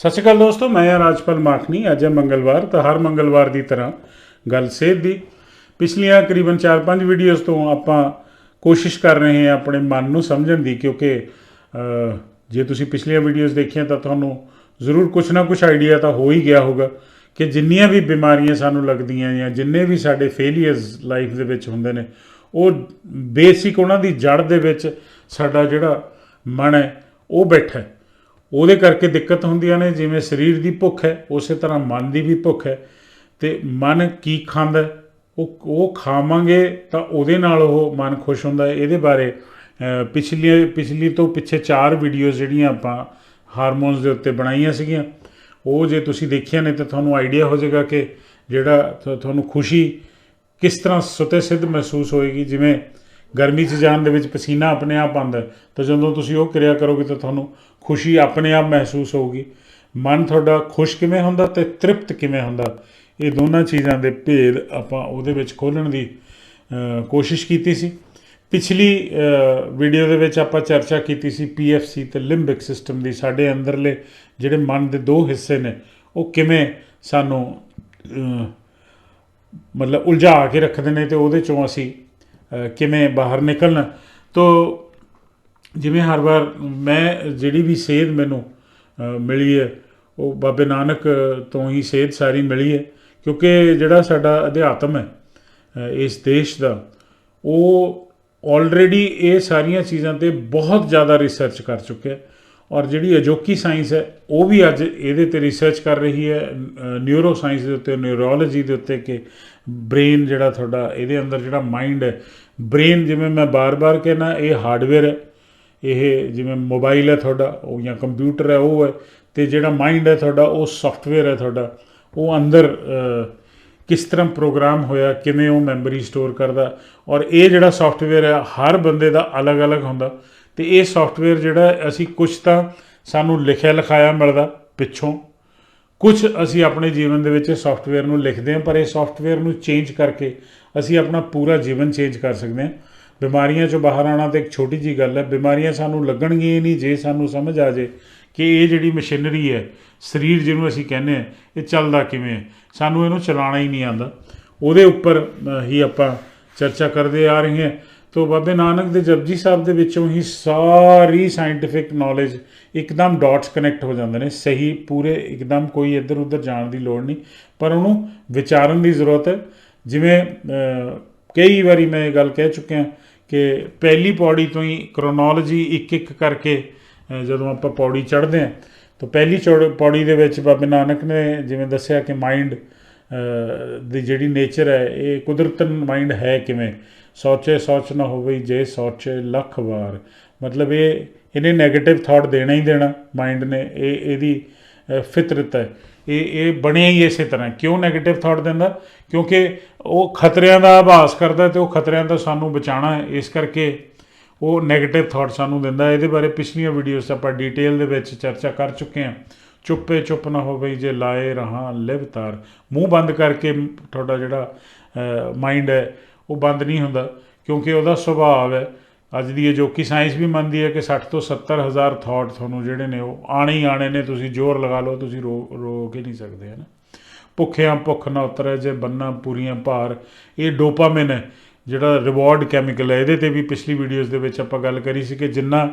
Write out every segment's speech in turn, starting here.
ਸਤਿ ਸ਼੍ਰੀ ਅਕਾਲ ਦੋਸਤੋ, ਮੈਂ ਹਾਂ ਰਾਜਪਾਲ ਮਾਖਣੀ। ਅੱਜ ਹੈ ਮੰਗਲਵਾਰ, ਤਾਂ ਹਰ ਮੰਗਲਵਾਰ ਦੀ ਤਰ੍ਹਾਂ ਗੱਲ ਸਿਹਤ ਦੀ। ਪਿਛਲੀਆਂ ਕਰੀਬਨ 4-5 ਵੀਡੀਓਜ਼ ਤੋਂ ਆਪਾਂ ਕੋਸ਼ਿਸ਼ ਕਰ ਰਹੇ ਹਾਂ ਆਪਣੇ ਮਨ ਨੂੰ ਸਮਝਣ ਦੀ, ਕਿਉਂਕਿ ਜੇ ਤੁਸੀਂ ਪਿਛਲੀਆਂ ਵੀਡੀਓਜ਼ ਦੇਖੀਆਂ ਤਾਂ ਤੁਹਾਨੂੰ ਜ਼ਰੂਰ ਕੁਝ ਨਾ ਕੁਝ ਆਈਡੀਆ ਤਾਂ ਹੋ ਹੀ ਗਿਆ ਹੋਗਾ ਕਿ ਜਿੰਨੀਆਂ ਵੀ ਬਿਮਾਰੀਆਂ ਸਾਨੂੰ ਲੱਗਦੀਆਂ ਜਾਂ ਜਿੰਨੇ ਵੀ ਸਾਡੇ ਫੇਲੀਅਰਸ ਲਾਈਫ ਦੇ ਵਿੱਚ ਹੁੰਦੇ ਨੇ, ਉਹ ਬੇਸਿਕ ਉਹਨਾਂ ਦੀ ਜੜ ਦੇ ਵਿੱਚ ਸਾਡਾ ਜਿਹੜਾ ਮਨ ਹੈ, ਉਹ ਬੈਠਾ ਹੈ। ਉਹਦੇ ਕਰਕੇ ਦਿੱਕਤ ਹੁੰਦੀਆਂ ਨੇ ਜਿਵੇਂ ਸਰੀਰ ਦੀ ਭੁੱਖ ਹੈ ਉਸੇ ਤਰ੍ਹਾਂ ਮਨ ਦੀ ਵੀ ਭੁੱਖ ਹੈ। ਤੇ ਮਨ ਕੀ ਖਾਂਦਾ ਉਹ ਉਹ ਖਾਵਾਂਗੇ ਤਾਂ ਉਹਦੇ ਨਾਲ ਉਹ ਮਨ ਖੁਸ਼ ਹੁੰਦਾ ਹੈ। ਇਹਦੇ ਬਾਰੇ ਅਹ, ਪਿਛਲੀ ਪਿਛਲੀ ਤੋਂ ਪਿੱਛੇ ਚਾਰ ਵੀਡੀਓਜ਼ ਜਿਹੜੀਆਂ ਆਪਾਂ ਹਾਰਮੋਨਸ ਦੇ ਉੱਤੇ ਬਣਾਈਆਂ ਸੀਗੀਆਂ ਉਹ ਜੇ ਤੁਸੀਂ ਦੇਖੀਆਂ ਨੇ ਤਾਂ ਤੁਹਾਨੂੰ ਆਈਡੀਆ ਹੋ ਜਾਏਗਾ ਕਿ ਜਿਹੜਾ ਤੁਹਾਨੂੰ ਖੁਸ਼ੀ ਕਿਸ ਤਰ੍ਹਾਂ ਸੁਤੇ ਸਿੱਧ ਮਹਿਸੂਸ ਹੋਏਗੀ। ਜਿਵੇਂ ਗਰਮੀ 'ਚ ਜਾਣ ਦੇ ਵਿੱਚ ਪਸੀਨਾ ਆਪਣੇ ਆਪ ਆਉਂਦਾ ਤਾਂ ਜਦੋਂ ਤੁਸੀਂ ਉਹ ਕਿਰਿਆ ਕਰੋਗੇ ਤਾਂ ਤੁਹਾਨੂੰ ਖੁਸ਼ੀ ਆਪਣੇ ਆਪ ਮਹਿਸੂਸ ਹੋਊਗੀ। ਮਨ ਤੁਹਾਡਾ ਖੁਸ਼ ਕਿਵੇਂ ਹੁੰਦਾ ਤੇ ਤ੍ਰਿਪਤ ਕਿਵੇਂ ਹੁੰਦਾ, ਇਹ ਦੋਨਾਂ ਚੀਜ਼ਾਂ ਦੇ ਭੇਦ ਆਪਾਂ ਉਹਦੇ ਵਿੱਚ ਖੋਲਣ ਦੀ ਕੋਸ਼ਿਸ਼ ਕੀਤੀ ਸੀ। ਪਿਛਲੀ ਵੀਡੀਓ ਦੇ ਵਿੱਚ ਆਪਾਂ ਚਰਚਾ ਕੀਤੀ ਸੀ ਪੀਐਫਸੀ ਤੇ ਲਿੰਬਿਕ ਸਿਸਟਮ ਦੀ, ਸਾਡੇ ਅੰਦਰਲੇ ਜਿਹੜੇ ਮਨ ਦੇ ਦੋ ਹਿੱਸੇ ਨੇ, ਉਹ ਕਿਵੇਂ ਸਾਨੂੰ ਮਤਲਬ ਉਲਝਾ ਕੇ ਰੱਖਦੇ ਨੇ ਤੇ ਉਹਦੇ ਚੋਂ ਅਸੀਂ ਕਿਵੇਂ ਬਾਹਰ ਨਿਕਲਣਾ। ਤੋ ਜਿਵੇਂ ਹਰ ਵਾਰ ਮੈਂ ਜਿਹੜੀ ਵੀ ਸੇਧ ਮੈਨੂੰ ਮਿਲੀ ਹੈ, ਉਹ ਬਾਬੇ ਨਾਨਕ ਤੋਂ ਹੀ ਸੇਧ ਸਾਰੀ ਮਿਲੀ ਹੈ, ਕਿਉਂਕਿ ਜਿਹੜਾ ਸਾਡਾ ਅਧਿਆਤਮ ਹੈ ਇਸ ਦੇਸ਼ ਦਾ, ਉਹ ਆਲਰੇਡੀ ਇਹ ਸਾਰੀਆਂ ਚੀਜ਼ਾਂ ਤੇ ਬਹੁਤ ਜ਼ਿਆਦਾ ਰਿਸਰਚ ਕਰ ਚੁੱਕਿਆ ਔਰ ਜਿਹੜੀ ਅਜੋਕੀ ਸਾਇੰਸ ਹੈ, ਉਹ ਵੀ ਅੱਜ ਇਹਦੇ ਤੇ ਰਿਸਰਚ ਕਰ ਰਹੀ ਹੈ ਨਿਊਰੋ ਸਾਇੰਸ ਦੇ ਉੱਤੇ ਨਿਊਰੋਲੋਜੀ ਦੇ ਉੱਤੇ ਕਿ ਬ੍ਰੇਨ ਜਿਹੜਾ ਤੁਹਾਡਾ, ਇਹਦੇ ਅੰਦਰ ਜਿਹੜਾ ਮਾਈਂਡ ਹੈ ਬ੍ਰੇਨ ਜਿਵੇਂ ਮੈਂ ਬਾਰ-ਬਾਰ ਕਹਿੰਦਾ ਇਹ ਹਾਰਡਵੇਅਰ ਹੈ ਇਹ ਜਿਵੇਂ ਮੋਬਾਈਲ ਹੈ ਤੁਹਾਡਾ, ਉਹ ਜਾਂ ਕੰਪਿਊਟਰ ਹੈ, ਉਹ ਹੈ, ਤੇ ਜਿਹੜਾ ਮਾਈਂਡ ਹੈ ਤੁਹਾਡਾ, ਉਹ ਸੌਫਟਵੇਅਰ ਹੈ ਤੁਹਾਡਾ, ਉਹ ਅੰਦਰ ਕਿਸ ਤਰ੍ਹਾਂ ਪ੍ਰੋਗਰਾਮ ਹੋਇਆ, ਕਿਵੇਂ ਉਹ ਮੈਮਰੀ ਸਟੋਰ ਕਰਦਾ, ਔਰ ਇਹ ਜਿਹੜਾ ਸੌਫਟਵੇਅਰ ਹੈ, ਹਰ ਬੰਦੇ ਦਾ ਅਲੱਗ-ਅਲੱਗ ਹੁੰਦਾ, ਤੇ ਇਹ ਸੌਫਟਵੇਅਰ ਜਿਹੜਾ ਅਸੀਂ ਕੁਝ ਤਾਂ ਸਾਨੂੰ ਲਿਖਿਆ ਲਿਖਾਇਆ ਮਿਲਦਾ ਪਿੱਛੋਂ। ਕੁਝ ਅਸੀਂ ਆਪਣੇ ਜੀਵਨ ਦੇ ਵਿੱਚ ਸੌਫਟਵੇਅਰ ਨੂੰ ਲਿਖਦੇ ਹਾਂ, ਪਰ ਇਹ ਸੌਫਟਵੇਅਰ ਨੂੰ ਚੇਂਜ ਕਰਕੇ ਅਸੀਂ ਆਪਣਾ ਪੂਰਾ ਜੀਵਨ ਚੇਂਜ ਕਰ ਸਕਦੇ ਹਾਂ। ਬਿਮਾਰੀਆਂ ਚੋਂ ਬਾਹਰ ਆਉਣਾ ਤਾਂ ਇੱਕ ਛੋਟੀ ਜੀ ਗੱਲ ਹੈ। ਬਿਮਾਰੀਆਂ ਸਾਨੂੰ ਲੱਗਣਗੀਆਂ ਨਹੀਂ ਜੇ ਸਾਨੂੰ ਸਮਝ ਆ ਜੇ ਕਿ ਇਹ ਜਿਹੜੀ ਮਸ਼ੀਨਰੀ ਹੈ, ਸਰੀਰ ਜਿਹਨੂੰ ਅਸੀਂ ਕਹਿੰਦੇ ਹਾਂ, ਇਹ ਚੱਲਦਾ ਕਿਵੇਂ ਹੈ? ਸਾਨੂੰ ਇਹਨੂੰ ਚਲਾਉਣਾ ਹੀ ਨਹੀਂ ਆਉਂਦਾ। ਉਹਦੇ ਉੱਪਰ ਹੀ ਆਪਾਂ ਚਰਚਾ ਕਰਦੇ ਆ ਰਹੇ ਹਾਂ। ਤੋ ਬਾਬੇ ਨਾਨਕ ਦੇ ਜਪਜੀ ਸਾਹਿਬ ਦੇ ਵਿੱਚੋਂ ਹੀ ਸਾਰੀ ਸਾਇੰਟਿਫਿਕ ਨੌਲੇਜ ਇੱਕਦਮ ਡਾਟਸ ਕਨੈਕਟ ਹੋ ਜਾਂਦੇ ਨੇ। ਸਹੀ, ਪੂਰੇ, ਇੱਕਦਮ ਕੋਈ ਇੱਧਰ ਉੱਧਰ ਜਾਣ ਦੀ ਲੋੜ ਨਹੀਂ। ਪਰ ਉਹਨੂੰ ਵਿਚਾਰਨ ਦੀ ਜ਼ਰੂਰਤ ਹੈ। ਜਿਵੇਂ ਕਈ ਵਾਰੀ ਮੈਂ ਇਹ ਗੱਲ ਕਹਿ ਚੁੱਕਿਆ ਕਿ ਪਹਿਲੀ ਪੌੜੀ ਤੋਂ ਹੀ ਕ੍ਰੋਨੋਲੋਜੀ ਇੱਕ ਇੱਕ ਕਰਕੇ ਜਦੋਂ ਆਪਾਂ ਪੌੜੀ ਚੜ੍ਹਦੇ ਹਾਂ, ਤਾਂ ਪਹਿਲੀ ਚੌੜ- ਪੌੜੀ ਦੇ ਵਿੱਚ ਬਾਬੇ ਨਾਨਕ ਨੇ ਜਿਵੇਂ ਦੱਸਿਆ ਕਿ ਮਾਈਂਡ ਦੀ ਜਿਹੜੀ ਨੇਚਰ ਹੈ, ਇਹ ਕੁਦਰਤਨ ਮਾਈਂਡ ਹੈ ਕਿਵੇਂ? ਸੋਚੇ ਸੋਚ ਨਾ ਹੋਵੇ ਜੇ ਸੋਚੇ ਲੱਖ ਵਾਰ। ਮਤਲਬ ਇਹ, ਇਹਨੇ 네ਗੇਟਿਵ ਥਾਟ ਦੇਣਾ ਹੀ ਦੇਣਾ ਮਾਈਂਡ ਨੇ, ਇਹ, ਇਹਦੀ ਫਿਤਰਤ ਹੈ। ਇਹ ਇਹ ਬਣਿਆ ਹੀ ਇਸੇ ਤਰ੍ਹਾਂ। ਕਿਉਂ 네ਗੇਟਿਵ ਥਾਟ ਦਿੰਦਾ ਕਿਉਂਕਿ ਉਹ ਖਤਰਿਆਂ ਦਾ ਆਭਾਸ ਕਰਦਾ ਤੇ ਉਹ ਖਤਰਿਆਂ ਤੋਂ ਸਾਨੂੰ ਬਚਾਉਣਾ ਇਸ ਕਰਕੇ ਉਹ 네ਗੇਟਿਵ ਥਾਟ ਸਾਨੂੰ ਦਿੰਦਾ ਇਹਦੇ ਬਾਰੇ ਪਿਛਲੀਆਂ ਵੀਡੀਓਜ਼ ਆਪਾਂ ਡਿਟੇਲ ਦੇ ਵਿੱਚ ਚਰਚਾ ਕਰ ਚੁੱਕੇ ਹਾਂ। ਚੁੱਪੇ ਚੁੱਪ ਨਾ ਹੋਵੇ, ਜੇ ਲਾਏ ਰਹਾ ਲਿਵ ਤਾਰ। ਮੂੰਹ ਬੰਦ ਕਰਕੇ ਤੁਹਾਡਾ ਜਿਹੜਾ ਮਾਈਂਡ ਹੈ, ਉਹ ਬੰਦ ਨਹੀਂ ਹੁੰਦਾ। ਕਿਉਂਕਿ ਉਹਦਾ ਸੁਭਾਅ ਹੈ। ਅੱਜ ਦੀ ਅਜੋਕੀ ਸਾਇੰਸ ਵੀ ਮੰਨਦੀ ਹੈ ਕਿ 60 ਤੋਂ 70 ਹਜ਼ਾਰ ਥਾਟ ਤੁਹਾਨੂੰ ਜਿਹੜੇ ਨੇ ਉਹ ਆਣੇ ਹੀ ਆਣੇ ਨੇ, ਤੁਸੀਂ ਜ਼ੋਰ ਲਗਾ ਲਓ, ਤੁਸੀਂ ਰੋ ਰੋਕ ਹੀ ਨਹੀਂ ਸਕਦੇ, ਹੈ ਨਾ? ਭੁੱਖਿਆਂ ਭੁੱਖ ਨਾ ਉਤਰੇ, ਜੇ ਬੰਨਾ ਪੂਰੀਆਂ ਭਾਰ, ਇਹ ਡੋਪਾਮਾਈਨ ਹੈ, ਜਿਹੜਾ ਰਿਵਾਰਡ ਕੈਮੀਕਲ ਹੈ, ਇਹਦੇ ਤੇ ਵੀ ਪਿਛਲੀ ਵੀਡੀਓਜ਼ ਦੇ ਵਿੱਚ ਆਪਾਂ ਗੱਲ ਕਰੀ ਸੀ ਕਿ ਜਿੰਨਾ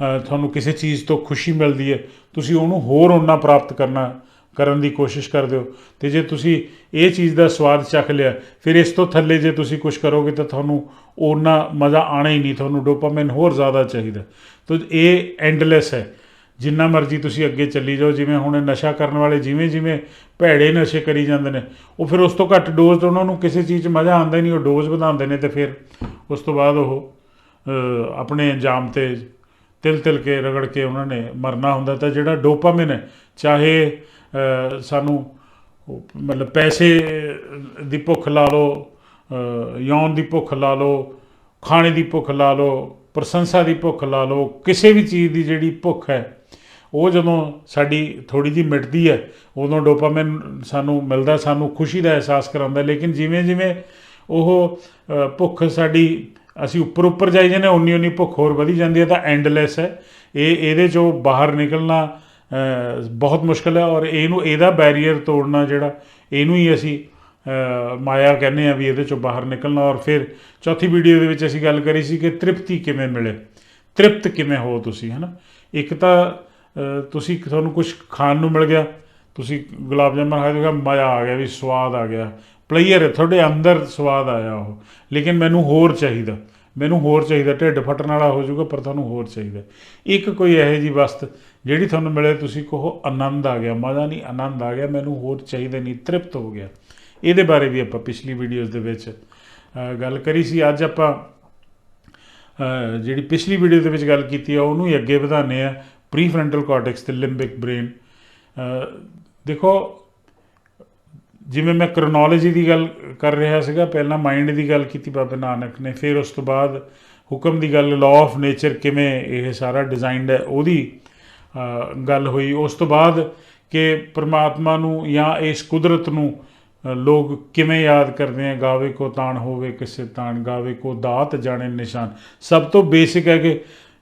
ਤੁਹਾਨੂੰ ਕਿਸੇ ਚੀਜ਼ ਤੋਂ ਖੁਸ਼ੀ ਮਿਲਦੀ ਹੈ, ਤੁਸੀਂ ਉਹਨੂੰ ਹੋਰ ਉਹਨਾਂ ਪ੍ਰਾਪਤ ਕਰਨਾ ਕਰਨ ਦੀ ਕੋਸ਼ਿਸ਼ ਕਰਦੇ ਹੋ। ਤੇ ਜੇ ਤੁਸੀਂ ਇਹ ਚੀਜ਼ ਦਾ ਸਵਾਦ ਚੱਖ ਲਿਆ, ਫਿਰ ਇਸ ਤੋਂ ਥੱਲੇ ਜੇ ਤੁਸੀਂ ਕੁਝ ਕਰੋਗੇ ਤਾਂ ਤੁਹਾਨੂੰ ਉਹਨਾਂ ਮਜ਼ਾ ਆਣਾ ਹੀ ਨਹੀਂ, ਤੁਹਾਨੂੰ ਡੋਪਾਮਾਈਨ ਹੋਰ ਜ਼ਿਆਦਾ ਚਾਹੀਦਾ। ਤਾਂ ਇਹ ਐਂਡਲੈਸ ਹੈ। ਜਿੰਨਾ ਮਰਜ਼ੀ ਤੁਸੀਂ ਅੱਗੇ ਚੱਲੀ ਜਾਓ, ਜਿਵੇਂ ਹੁਣ ਨਸ਼ਾ ਕਰਨ ਵਾਲੇ ਜਿਵੇਂ ਜਿਵੇਂ ਭੈੜੇ ਨਸ਼ੇ ਕਰੀ ਜਾਂਦੇ ਨੇ, ਉਹ ਫਿਰ ਉਸ ਤੋਂ ਘੱਟ ਡੋਜ਼ ਤੋਂ ਉਹਨਾਂ ਨੂੰ ਕਿਸੇ ਚੀਜ਼ 'ਚ ਮਜ਼ਾ ਆਉਂਦਾ ਹੀ ਨਹੀਂ, ਉਹ ਡੋਜ਼ ਵਧਾਉਂਦੇ ਨੇ ਤੇ ਫਿਰ ਉਸ ਤੋਂ ਬਾਅਦ ਉਹ ਆਪਣੇ ਅੰਜਾਮ ਤੇ ਤਿਲ ਤਿਲ ਕੇ ਰਗੜ ਕੇ ਉਹਨਾਂ ਨੇ ਮਰਨਾ ਹੁੰਦਾ। ਤਾਂ ਜਿਹੜਾ ਡੋਪਾਮਾਈਨ ਹੈ, ਚਾਹੇ ਸਾਨੂੰ ਮਤਲਬ ਪੈਸੇ ਦੀ ਭੁੱਖ ਲਾ ਲਓ ਅ, ਯੌਨ ਦੀ ਭੁੱਖ ਲਾ ਲਓ ਖਾਣੇ ਦੀ ਭੁੱਖ ਲਾ ਲਓ ਪ੍ਰਸ਼ੰਸਾ ਦੀ ਭੁੱਖ ਲਾ ਲਓ ਕਿਸੇ ਵੀ ਚੀਜ਼ ਦੀ ਜਿਹੜੀ ਭੁੱਖ ਹੈ ਉਹ ਜਦੋਂ ਸਾਡੀ ਥੋੜੀ ਜਿਹੀ ਮਿਟਦੀ ਹੈ ਉਦੋਂ ਡੋਪਾਮਾਈਨ ਸਾਨੂੰ ਮਿਲਦਾ ਸਾਨੂੰ ਖੁਸ਼ੀ ਦਾ ਅਹਿਸਾਸ ਕਰਾਉਂਦਾ ਲੇਕਿਨ ਜਿਵੇਂ ਜਿਵੇਂ ਉਹ ਭੁੱਖ ਸਾਡੀ ਅਸੀਂ ਉੱਪਰ ਉੱਪਰ ਜਾਈ ਜਾਂਦੇ ਹਾਂ, ਉਨੀ ਉਨੀ ਭੁੱਖ ਹੋਰ ਵਧੀ ਜਾਂਦੀ ਹੈ ਤਾਂ ਐਂਡਲੈਸ ਹੈ। ਇਹ ਇਹਦੇ ਚੋਂ ਬਾਹਰ ਨਿਕਲਣਾ ਬਹੁਤ ਮੁਸ਼ਕਲ ਹੈ ਔਰ ਇਹਨੂੰ, ਇਹਦਾ ਬੈਰੀਅਰ ਤੋੜਨਾ ਜਿਹੜਾ, ਇਹਨੂੰ ਹੀ ਅਸੀਂ ਮਾਇਆ ਕਹਿੰਦੇ ਆ ਵੀ ਇਹਦੇ ਚੋਂ ਬਾਹਰ ਨਿਕਲਣਾ ਔਰ ਫਿਰ ਚੌਥੀ ਵੀਡੀਓ ਦੇ ਵਿੱਚ ਅਸੀਂ ਗੱਲ ਕਰੀ ਸੀ ਕਿ ਤ੍ਰਿਪਤੀ ਕਿਵੇਂ ਮਿਲੇ। ਤ੍ਰਿਪਤ ਕਿਵੇਂ ਹੋ ਤੁਸੀਂ, ਹਨਾ? ਇੱਕ ਤਾਂ ਤੁਸੀਂ ਤੁਹਾਨੂੰ ਕੁਝ ਖਾਣ ਨੂੰ ਮਿਲ ਗਿਆ, ਤੁਸੀਂ ਗੁਲਾਬ ਜਾਮਨ ਖਾ ਕੇ ਮਜ਼ਾ ਆ ਗਿਆ ਵੀ ਸਵਾਦ ਆ ਗਿਆ। ਪਲੇਅਰ ਹੈ, ਤੁਹਾਡੇ ਅੰਦਰ ਸਵਾਦ ਆਇਆ ਉਹ। ਲੇਕਿਨ ਮੈਨੂੰ ਹੋਰ ਚਾਹੀਦਾ, ਮੈਨੂੰ ਹੋਰ ਚਾਹੀਦਾ, ਢਿੱਡ ਫਟਣ ਵਾਲਾ ਹੋ ਜਾਊਗਾ, ਪਰ ਤੁਹਾਨੂੰ ਹੋਰ ਚਾਹੀਦਾ। ਇੱਕ ਕੋਈ ਇਹੋ ਜੀ ਵਸਤ ਜਿਹੜੀ ਤੁਹਾਨੂੰ ਮਿਲੇ, ਤੁਸੀਂ ਕਹੋ, ਆਨੰਦ ਆ ਗਿਆ। ਮਜ਼ਾ ਨਹੀਂ ਆਨੰਦ ਆ ਗਿਆ, ਮੈਨੂੰ ਹੋਰ ਚਾਹੀਦਾ ਨਹੀਂ, ਤ੍ਰਿਪਤ ਹੋ ਗਿਆ। ਇਹਦੇ ਬਾਰੇ ਵੀ ਆਪਾਂ ਪਿਛਲੀ ਵੀਡੀਓਜ਼ ਦੇ ਵਿੱਚ ਗੱਲ ਕਰੀ ਸੀ। ਅੱਜ ਆਪਾਂ ਜਿਹੜੀ ਪਿਛਲੀ ਵੀਡੀਓ ਦੇ ਵਿੱਚ ਗੱਲ ਕੀਤੀ ਆ, ਉਹਨੂੰ ਹੀ ਅੱਗੇ ਵਧਾਉਂਦੇ ਆ। ਪ੍ਰੀਫਰੰਟਲ ਕਾਰਟੈਕਸ ਤੇ ਲਿੰਬਿਕ ਬ੍ਰੇਨ ਦੇਖੋ, ਜਿਵੇਂ ਮੈਂ ਕ੍ਰੋਨੋਲੋਜੀ ਦੀ ਗੱਲ ਕਰ ਰਿਹਾ ਸੀਗਾ, ਪਹਿਲਾਂ ਮਾਈਂਡ ਦੀ ਗੱਲ ਕੀਤੀ ਬਾਬਾ ਨਾਨਕ ਨੇ, ਫਿਰ ਉਸ ਤੋਂ ਬਾਅਦ ਹੁਕਮ ਦੀ ਗੱਲ ਲਾਅ ਆਫ ਨੇਚਰ ਕਿਵੇਂ ਇਹ ਸਾਰਾ ਡਿਜ਼ਾਈਨਡ ਹੈ, ਉਹਦੀ ਗੱਲ ਹੋਈ। ਉਸ ਤੋਂ ਬਾਅਦ ਕਿ ਪ੍ਰਮਾਤਮਾ ਨੂੰ ਜਾਂ ਇਸ ਕੁਦਰਤ ਨੂੰ ਲੋਕ ਕਿਵੇਂ ਯਾਦ ਕਰਦੇ ਆ? ਗਾਵੇ ਕੋ ਤਾਣ ਹੋਵੇ ਕਿਸੇ ਤਾਣ, ਗਾਵੇ ਕੋ ਦਾਤ ਜਾਣੇ ਨਿਸ਼ਾਨ। ਸਭ ਤੋਂ ਬੇਸਿਕ ਹੈ ਕਿ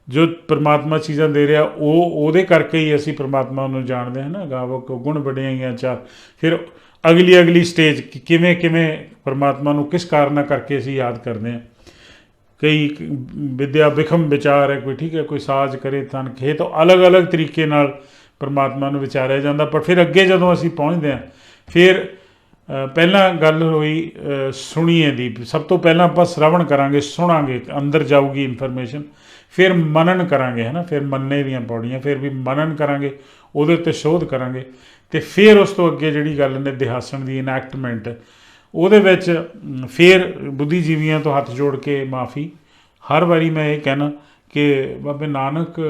ਜੋ ਪ੍ਰਮਾਤਮਾ ਚੀਜ਼ਾਂ ਦੇ ਰਿਹਾ, ਉਹ ਉਹਦੇ ਕਰਕੇ ਹੀ ਅਸੀਂ ਪ੍ਰਮਾਤਮਾ ਨੂੰ ਜਾਣਦੇ ਹਾਂ ਨਾ। ਗਾਵੋ ਕੋ ਗੁਣ ਵਡਿਆਈਆਂ ਚਾਰ। ਫਿਰ ਅਗਲੀ ਅਗਲੀ ਸਟੇਜ ਕਿਵੇਂ ਕਿਵੇਂ ਪ੍ਰਮਾਤਮਾ ਨੂੰ ਕਿਸ ਕਾਰਨਾਂ ਕਰਕੇ ਅਸੀਂ ਯਾਦ ਕਰਦੇ ਹਾਂ? ਕਈ ਕ- ਵਿਦਿਆ ਵਿਖਮ ਵਿਚਾਰ ਹੈ ਕੋਈ ਠੀਕ ਹੈ ਕੋਈ ਸਾਜ ਕਰੇ ਤਨ ਖੇ ਤਾਂ ਅਲੱਗ-ਅਲੱਗ ਤਰੀਕੇ ਨਾਲ ਪਰਮਾਤਮਾ ਨੂੰ ਵਿਚਾਰਿਆ ਜਾਂਦਾ ਪਰ ਫਿਰ ਅੱਗੇ ਜਦੋਂ ਅਸੀਂ ਪਹੁੰਚਦੇ ਹਾਂ ਫਿਰ ਪਹਿਲਾਂ ਗੱਲ ਹੋਈ ਅ, ਸੁਣੀਏ ਦੀ ਸਭ ਤੋਂ ਪਹਿਲਾਂ ਆਪਾਂ ਸ਼ਰਵਣ ਕਰਾਂਗੇ ਸੁਣਾਂਗੇ ਅੰਦਰ ਜਾਊਗੀ ਇਨਫੋਰਮੇਸ਼ਨ ਫਿਰ ਮਨਨ ਕਰਾਂਗੇ ਹੈ ਨਾ ਫਿਰ ਮੰਨੇ ਦੀਆਂ ਪੌੜੀਆਂ ਫਿਰ ਵੀ ਮਨਨ ਕਰਾਂਗੇ ਉਹਦੇ ਉੱਤੇ ਸ਼ੋਧ ਕਰਾਂਗੇ ਤੇ ਫਿਰ ਉਸ ਤੋਂ ਅੱਗੇ ਜਿਹੜੀ ਗੱਲ ਨੇ ਦਿਹਾਸਣ ਦੀ ਇਨੈਕਟਮੈਂਟ ਉਹਦੇ ਵਿੱਚ ਫਿਰ ਬੁੱਧੀਜੀਵੀਆਂ ਤੋਂ ਹੱਥ ਜੋੜ ਕੇ ਮਾਫੀ। ਹਰ ਵਾਰੀ ਮੈਂ ਇਹ ਕਹਿਣਾ ਕਿ ਬਾਬੇ ਨਾਨਕ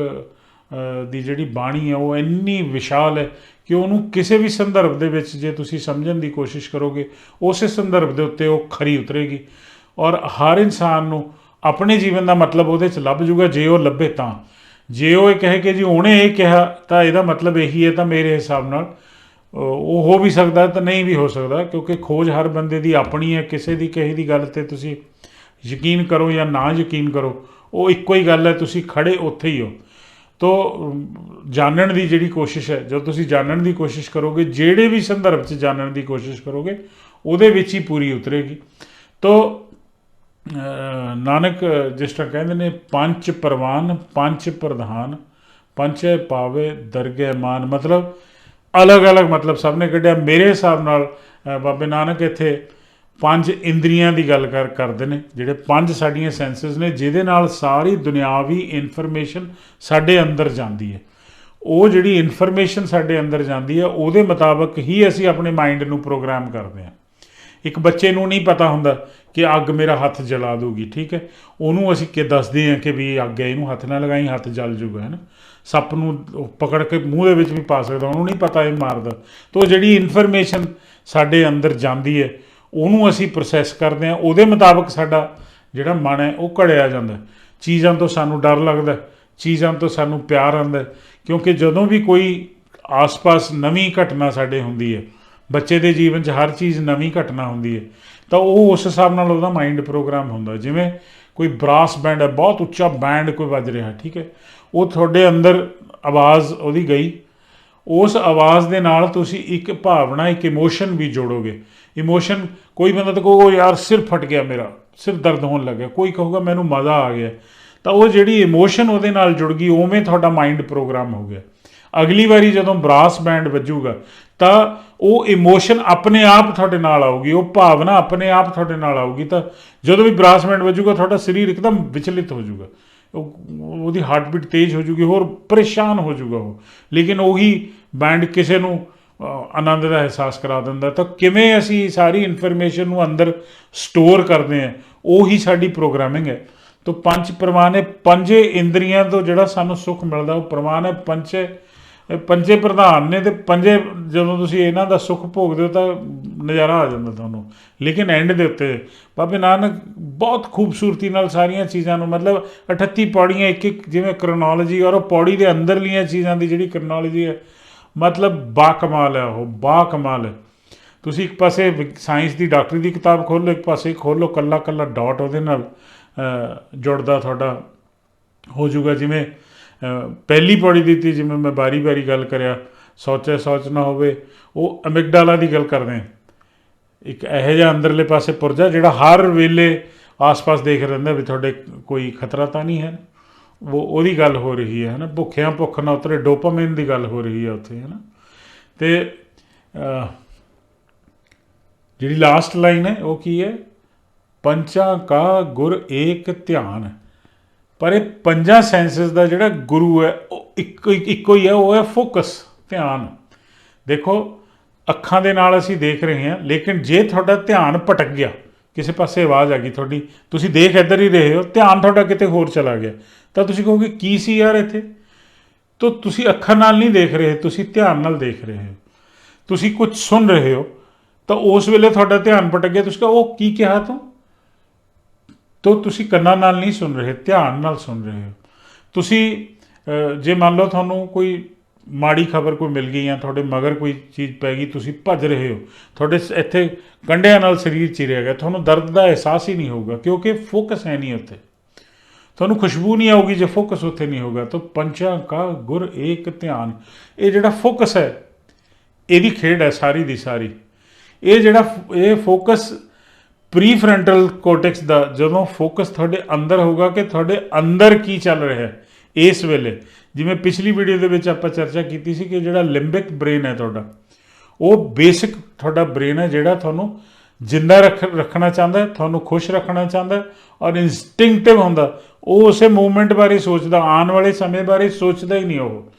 ਦੀ ਜਿਹੜੀ ਬਾਣੀ ਹੈ, ਉਹ ਇੰਨੀ ਵਿਸ਼ਾਲ ਹੈ ਕਿ ਉਹਨੂੰ ਕਿਸੇ ਵੀ ਸੰਦਰਭ ਦੇ ਵਿੱਚ ਜੇ ਤੁਸੀਂ ਸਮਝਣ ਦੀ ਕੋਸ਼ਿਸ਼ ਕਰੋਗੇ, ਉਸੇ ਸੰਦਰਭ ਦੇ ਉੱਤੇ ਉਹ ਖਰੀ ਉਤਰੇਗੀ। ਔਰ ਹਰ ਇਨਸਾਨ ਨੂੰ ਆਪਣੇ ਜੀਵਨ ਦਾ ਮਤਲਬ ਉਹਦੇ 'ਚ ਲੱਭ ਜੂਗਾ, ਜੇ ਉਹ ਲੱਭੇ ਤਾਂ। ਜੇ ਉਹ ਇਹ ਕਹੇ ਕਿ ਜੀ, ਉਹਨੇ ਇਹ ਕਿਹਾ ਤਾਂ ਇਹਦਾ ਮਤਲਬ ਇਹੀ ਹੈ ਤਾਂ ਮੇਰੇ ਹਿਸਾਬ ਨਾਲ ਉਹ ਹੋ ਵੀ ਸਕਦਾ ਤਾਂ ਨਹੀਂ ਵੀ ਹੋ ਸਕਦਾ, ਕਿਉਂਕਿ ਖੋਜ ਹਰ ਬੰਦੇ ਦੀ ਆਪਣੀ ਹੈ, ਕਿਸੇ ਦੀ ਕਹੀ ਦੀ ਗੱਲ ਤੇ ਤੁਸੀਂ ਯਕੀਨ ਕਰੋ ਜਾਂ ਨਾ ਯਕੀਨ ਕਰੋ, ਉਹ ਇੱਕੋ ਹੀ ਗੱਲ ਹੈ, ਤੁਸੀਂ ਖੜੇ ਉੱਥੇ ਹੀ ਹੋ। ਤੋ ਜਾਣਨ ਦੀ ਜਿਹੜੀ ਕੋਸ਼ਿਸ਼ ਹੈ, ਜਦੋਂ ਤੁਸੀਂ ਜਾਣਨ ਦੀ ਕੋਸ਼ਿਸ਼ ਕਰੋਗੇ, ਜਿਹੜੇ ਵੀ ਸੰਦਰਭ 'ਚ ਜਾਣਨ ਦੀ ਕੋਸ਼ਿਸ਼ ਕਰੋਗੇ, ਉਹਦੇ ਵਿੱਚ ਹੀ ਪੂਰੀ ਉਤਰੇਗੀ। ਤੋ ਨਾਨਕ ਜਿਸ ਤਰ੍ਹਾਂ ਕਹਿੰਦੇ ਨੇ, ਪੰਜ ਪ੍ਰਵਾਨ, ਪੰਜ ਪ੍ਰਧਾਨ ਪੰਚੇ ਪਾਵੇ ਦਰਗਹਿ ਮਾਨ, ਮਤਲਬ ਅਲੱਗ-ਅਲੱਗ ਮਤਲਬ ਸਭ ਨੇ ਕੱਢਿਆ। ਮੇਰੇ ਹਿਸਾਬ ਨਾਲ ਬਾਬੇ ਨਾਨਕ ਇੱਥੇ ਪੰਜ ਇੰਦਰੀਆਂ ਦੀ ਗੱਲ ਕਰ, ਕਰਦੇ ਨੇ, ਜਿਹੜੇ ਪੰਜ ਸਾਡੀਆਂ ਸੈਂਸਸ ਨੇ, ਜਿਹਦੇ ਨਾਲ ਸਾਰੀ ਦੁਨਿਆਵੀ ਇਨਫੋਰਮੇਸ਼ਨ ਸਾਡੇ ਅੰਦਰ ਜਾਂਦੀ ਹੈ। ਉਹ ਜਿਹੜੀ ਇਨਫੋਰਮੇਸ਼ਨ ਸਾਡੇ ਅੰਦਰ ਜਾਂਦੀ ਹੈ, ਉਹਦੇ ਮੁਤਾਬਕ ਹੀ ਅਸੀਂ ਆਪਣੇ ਮਾਈਂਡ ਨੂੰ ਪ੍ਰੋਗਰਾਮ ਕਰਦੇ ਹਾਂ। ਇੱਕ ਬੱਚੇ ਨੂੰ ਨਹੀਂ ਪਤਾ ਹੁੰਦਾ ਕਿ ਅੱਗ ਮੇਰਾ ਹੱਥ ਜਲਾ ਦੂਗੀ, ਠੀਕ ਹੈ? ਉਹਨੂੰ ਅਸੀਂ ਕਿ ਦੱਸਦੇ ਹਾਂ ਕਿ ਵੀ ਅੱਗ ਹੈ, ਇਹਨੂੰ ਹੱਥ ਨਾ ਲਗਾਈ, ਹੱਥ ਜਲ ਜੂਗਾ, ਹੈ ਨਾ? ਸੱਪ ਨੂੰ ਪਕੜ ਕੇ ਮੂੰਹ ਦੇ ਵਿੱਚ ਵੀ ਪਾ ਸਕਦਾ, ਉਹਨੂੰ ਨਹੀਂ ਪਤਾ ਇਹ ਮਾਰਦਾ। ਤੋ ਜਿਹੜੀ ਇਨਫੋਰਮੇਸ਼ਨ ਸਾਡੇ ਅੰਦਰ ਜਾਂਦੀ ਹੈ, ਉਹਨੂੰ ਅਸੀਂ ਪ੍ਰੋਸੈਸ ਕਰਦੇ ਹਾਂ। ਉਹਦੇ ਮੁਤਾਬਕ ਸਾਡਾ ਜਿਹੜਾ ਮਨ ਹੈ, ਉਹ ਘੜਿਆ ਜਾਂਦਾ। ਚੀਜ਼ਾਂ ਤੋਂ ਸਾਨੂੰ ਡਰ ਲੱਗਦਾ ਚੀਜ਼ਾਂ ਤੋਂ ਸਾਨੂੰ ਪਿਆਰ ਆਉਂਦਾ ਕਿਉਂਕਿ ਜਦੋਂ ਵੀ ਕੋਈ ਆਸ-ਪਾਸ ਨਵੀਂ ਘਟਨਾ ਸਾਡੇ ਹੁੰਦੀ ਹੈ, ਬੱਚੇ ਦੇ ਜੀਵਨ 'ਚ ਹਰ ਚੀਜ਼ ਨਵੀਂ ਘਟਨਾ ਹੁੰਦੀ ਹੈ, ਤਾਂ ਉਹ ਉਸ ਹਿਸਾਬ ਨਾਲ ਉਹਦਾ ਮਾਈਂਡ ਪ੍ਰੋਗਰਾਮ ਹੁੰਦਾ। ਜਿਵੇਂ ਕੋਈ ਬਰਾਸ ਬੈਂਡ ਹੈ, ਬਹੁਤ ਉੱਚਾ ਬੈਂਡ ਕੋਈ ਵੱਜ ਰਿਹਾ, ਠੀਕ ਹੈ। ਉਹ ਤੁਹਾਡੇ ਅੰਦਰ ਆਵਾਜ਼ ਉਹਦੀ ਗਈ। ਉਸ ਆਵਾਜ਼ ਦੇ ਨਾਲ ਤੁਸੀਂ ਇੱਕ ਭਾਵਨਾ, ਇੱਕ ਇਮੋਸ਼ਨ ਵੀ ਜੋੜੋਗੇ। ਇਮੋਸ਼ਨ ਕੋਈ ਬੰਦਾ ਤਾਂ ਕਹੂਗਾ ਯਾਰ ਸਿਰ ਫਟ ਗਿਆ ਮੇਰਾ, ਸਿਰ ਦਰਦ ਹੋਣ ਲੱਗਿਆ। ਕੋਈ ਕਹੂਗਾ, ਮੈਨੂੰ ਮਜ਼ਾ ਆ ਗਿਆ। ਤਾਂ ਉਹ ਜਿਹੜੀ ਇਮੋਸ਼ਨ ਉਹਦੇ ਨਾਲ ਜੁੜ ਗਈ, ਉਵੇਂ ਤੁਹਾਡਾ ਮਾਈਂਡ ਪ੍ਰੋਗਰਾਮ ਹੋ ਗਿਆ। ਅਗਲੀ ਵਾਰੀ ਜਦੋਂ ਬਰਾਸ ਬੈਂਡ ਵੱਜੂਗਾ ਤਾਂ ਉਹ ਇਮੋਸ਼ਨ ਆਪਣੇ ਆਪ ਤੁਹਾਡੇ ਨਾਲ ਆਊਗੀ, ਉਹ ਭਾਵਨਾ ਆਪਣੇ ਆਪ ਤੁਹਾਡੇ ਨਾਲ ਆਊਗੀ, ਤਾਂ ਜਦੋਂ ਵੀ ਬਰਾਸਮੈਂਟ ਵੱਜੂਗਾ, ਤੁਹਾਡਾ ਸਰੀਰ ਇੱਕਦਮ ਵਿਚਲਿਤ ਹੋ ਜਾਊਗਾ। ਉਹ, ਉਹਦੀ ਹਾਰਟ ਬੀਟ ਤੇਜ਼ ਹੋ ਜੂਗੀ ਹੋਰ ਪਰੇਸ਼ਾਨ ਹੋ ਜਾਊਗਾ ਉਹ। ਲੇਕਿਨ ਉਹੀ ਬੈਂਡ ਕਿਸੇ ਨੂੰ ਆਨੰਦ ਦਾ ਅਹਿਸਾਸ ਕਰਾ ਦਿੰਦਾ। ਤਾਂ ਕਿਵੇਂ ਅਸੀਂ ਸਾਰੀ ਇਨਫੋਰਮੇਸ਼ਨ ਨੂੰ ਅੰਦਰ ਸਟੋਰ ਕਰਦੇ ਹਾਂ, ਉਹੀ ਸਾਡੀ ਪ੍ਰੋਗਰਾਮਿੰਗ ਹੈ। ਤਾਂ ਪੰਜ ਪ੍ਰਮਾਣ ਹੈ ਪੰਜੇ ਇੰਦਰੀਆਂ ਤੋਂ ਜਿਹੜਾ ਸਾਨੂੰ ਸੁੱਖ ਮਿਲਦਾ, ਉਹ ਪ੍ਰਮਾਣ ਹੈ, ਪੰਜੇ ਪੰਜੇ ਪ੍ਰਧਾਨ ਨੇ ਤੇ ਪੰਜੇ ਜਦੋਂ ਤੁਸੀਂ ਇਹਨਾਂ ਦਾ ਸੁੱਖ ਭੋਗਦੇ ਹੋ ਤਾਂ ਨਜ਼ਾਰਾ ਆ ਜਾਂਦਾ ਤੁਹਾਨੂੰ। ਲੇਕਿਨ ਐਂਡ ਦੇ ਉੱਤੇ ਬਾਬੇ ਨਾਨਕ ਬਹੁਤ ਖੂਬਸੂਰਤੀ ਨਾਲ ਸਾਰੀਆਂ ਚੀਜ਼ਾਂ ਨੂੰ ਮਤਲਬ 38 ਪੌੜੀਆਂ ਇੱਕ ਇੱਕ ਜਿਵੇਂ ਕ੍ਰੋਨੋਲੋਜੀ ਔਰ ਉਹ ਪੌੜੀ ਦੇ ਅੰਦਰਲੀਆਂ ਚੀਜ਼ਾਂ ਦੀ ਜਿਹੜੀ ਕ੍ਰੋਨੋਲੋਜੀ ਹੈ, ਮਤਲਬ ਬਾ ਕਮਾਲ ਹੈ ਉਹ, ਬਾ ਕਮਾਲ ਹੈ। ਤੁਸੀਂ ਇੱਕ ਪਾਸੇ ਸਾਇੰਸ ਦੀ ਡਾਕਟਰੀ ਦੀ ਕਿਤਾਬ ਖੋਲ੍ਹੋ, ਇੱਕ ਪਾਸੇ ਖੋਲ੍ਹੋ ਕੱਲਾ ਕੱਲਾ ਡਾਟ ਉਹਦੇ ਨਾਲ ਜੁੜਦਾ ਤੁਹਾਡਾ, ਹੋ ਜਾਊਗਾ ਜਿਵੇਂ ਪਹਿਲੀ ਪੌੜੀ ਦਿੱਤੀ ਜਿਵੇਂ ਮੈਂ ਬਾਰੀ-ਬਾਰੀ ਗੱਲ ਕਰਿਆ ਸੋਚੇ ਸੋਚ ਨਾ ਹੋਵੇ ਉਹ ਅਮਿਗਡਾਲਾ ਦੀ ਗੱਲ ਕਰਦੇ ਇੱਕ ਇਹੋ ਜਿਹਾ ਅੰਦਰਲੇ ਪਾਸੇ ਪੁਰਜਾ ਜਿਹੜਾ ਹਰ ਵੇਲੇ ਆਸ-ਪਾਸ ਦੇਖ ਰਹਿੰਦਾ ਵੀ ਤੁਹਾਡੇ ਕੋਈ ਖਤਰਾ ਤਾਂ ਨਹੀਂ ਹੈ। ਉਹ ਉਹਦੀ ਗੱਲ ਹੋ ਰਹੀ ਹੈ ਹਨਾ? ਭੁੱਖਿਆਂ ਭੁੱਖ ਨਾ ਉਤਰੇ ਡੋਪਾਮਾਈਨ ਦੀ ਗੱਲ ਹੋ ਰਹੀ ਹੈ ਉੱਥੇ ਹਨਾ? ਤੇ ਅਹ, ਜਿਹੜੀ ਲਾਸਟ ਲਾਈਨ ਹੈ ਉਹ ਕੀ ਹੈ? ਪੰਚਾਂ ਕਾ ਗੁਰ ਏਕ ਧਿਆਨ। ਪਰ ਇਹ ਪੰਜਾਂ ਸੈਂਸਸ ਦਾ ਜਿਹੜਾ ਗੁਰੂ ਹੈ, ਉਹ ਇੱਕੋ ਇੱਕੋ ਹੀ ਹੈ, ਉਹ ਹੈ ਫੋਕਸ ਧਿਆਨ। ਦੇਖੋ, ਅੱਖਾਂ ਦੇ ਨਾਲ ਅਸੀਂ ਦੇਖ ਰਹੇ ਹਾਂ, ਲੇਕਿਨ ਜੇ ਤੁਹਾਡਾ ਧਿਆਨ ਭਟਕ ਗਿਆ, ਕਿਸੇ ਪਾਸੇ ਆਵਾਜ਼ ਆ ਗਈ ਤੁਹਾਡੀ, ਤੁਸੀਂ ਦੇਖ ਇੱਧਰ ਹੀ ਰਹੇ ਹੋ, ਧਿਆਨ ਤੁਹਾਡਾ ਕਿਤੇ ਹੋਰ ਚਲਾ ਗਿਆ, ਤਾਂ ਤੁਸੀਂ ਕਹੋਗੇ, ਕੀ ਸੀ ਯਾਰ ਇੱਥੇ? ਤਾਂ ਤੁਸੀਂ ਅੱਖਾਂ ਨਾਲ ਨਹੀਂ ਦੇਖ ਰਹੇ, ਤੁਸੀਂ ਧਿਆਨ ਨਾਲ ਦੇਖ ਰਹੇ ਹੋ। ਤੁਸੀਂ ਕੁਝ ਸੁਣ ਰਹੇ ਹੋ, ਤਾਂ ਉਸ ਵੇਲੇ ਤੁਹਾਡਾ ਧਿਆਨ ਭਟਕ ਗਿਆ, ਤੁਸੀਂ ਕਹੋ, ਉਹ ਕੀ ਕਿਹਾ ਤੂੰ? ਤੋ ਤੁਸੀਂ ਕੰਨਾਂ ਨਾਲ ਨਹੀਂ ਸੁਣ ਰਹੇ, ਧਿਆਨ ਨਾਲ ਸੁਣ ਰਹੇ ਹੋ। ਤੁਸੀਂ ਜੇ ਮੰਨ ਲਓ ਤੁਹਾਨੂੰ ਕੋਈ ਮਾੜੀ ਖਬਰ ਕੋਈ ਮਿਲ ਗਈ ਜਾਂ ਤੁਹਾਡੇ ਮਗਰ ਕੋਈ ਚੀਜ਼ ਪੈ ਗਈ, ਤੁਸੀਂ ਭੱਜ ਰਹੇ ਹੋ, ਤੁਹਾਡੇ ਸ- ਇੱਥੇ ਕੰਡਿਆਂ ਨਾਲ ਸਰੀਰ ਚਿਰਿਆ ਗਿਆ, ਤੁਹਾਨੂੰ ਦਰਦ ਦਾ ਅਹਿਸਾਸ ਹੀ ਨਹੀਂ ਹੋਊਗਾ, ਕਿਉਂਕਿ ਫੋਕਸ ਹੈ ਨਹੀਂ ਉੱਥੇ। ਤੁਹਾਨੂੰ ਖੁਸ਼ਬੂ ਨਹੀਂ ਆਊਗੀ ਜੇ ਫੋਕਸ ਉੱਥੇ ਨਹੀਂ ਹੋਊਗਾ। ਤਾਂ ਪੰਚਾਂ ਕਾ ਗੁਰ ਏਕ ਧਿਆਨ। ਇਹ ਜਿਹੜਾ ਫੋਕਸ ਹੈ, ਇਹਦੀ ਖੇਡ ਹੈ ਸਾਰੀ ਦੀ ਸਾਰੀ। ਇਹ ਜਿਹੜਾ ਫ- ਇਹ ਫੋਕਸ ਪ੍ਰੀਫਰੰਟਲ ਕੋਰਟੈਕਸ ਦਾ ਜਦੋਂ ਫੋਕਸ ਤੁਹਾਡੇ ਅੰਦਰ ਹੋਊਗਾ ਕਿ ਤੁਹਾਡੇ ਅੰਦਰ ਕੀ ਚੱਲ ਰਿਹਾ ਹੈ ਇਸ ਵੇਲੇ। ਜਿਵੇਂ ਪਿਛਲੀ ਵੀਡੀਓ ਦੇ ਵਿੱਚ ਆਪਾਂ ਚਰਚਾ ਕੀਤੀ ਸੀ ਕਿ ਜਿਹੜਾ ਲਿੰਬਿਕ ਬ੍ਰੇਨ ਹੈ ਤੁਹਾਡਾ, ਉਹ ਬੇਸਿਕ ਤੁਹਾਡਾ ਬ੍ਰੇਨ ਹੈ ਜਿਹੜਾ ਤੁਹਾਨੂੰ ਜਿੰਦਾ ਰੱਖ, ਰੱਖਣਾ ਚਾਹੁੰਦਾ ਹੈ, ਤੁਹਾਨੂੰ ਖੁਸ਼ ਰੱਖਣਾ ਚਾਹੁੰਦਾ ਹੈ ਔਰ ਇਨਸਟਿੰਕਟਿਵ ਹੁੰਦਾ। ਉਹ ਉਸੇ ਮੂਵਮੈਂਟ ਬਾਰੇ ਸੋਚਦਾ, ਆਉਣ ਵਾਲੇ ਸਮੇਂ ਬਾਰੇ ਸੋਚਦਾ ਹੀ ਨਹੀਂ ਉਹ।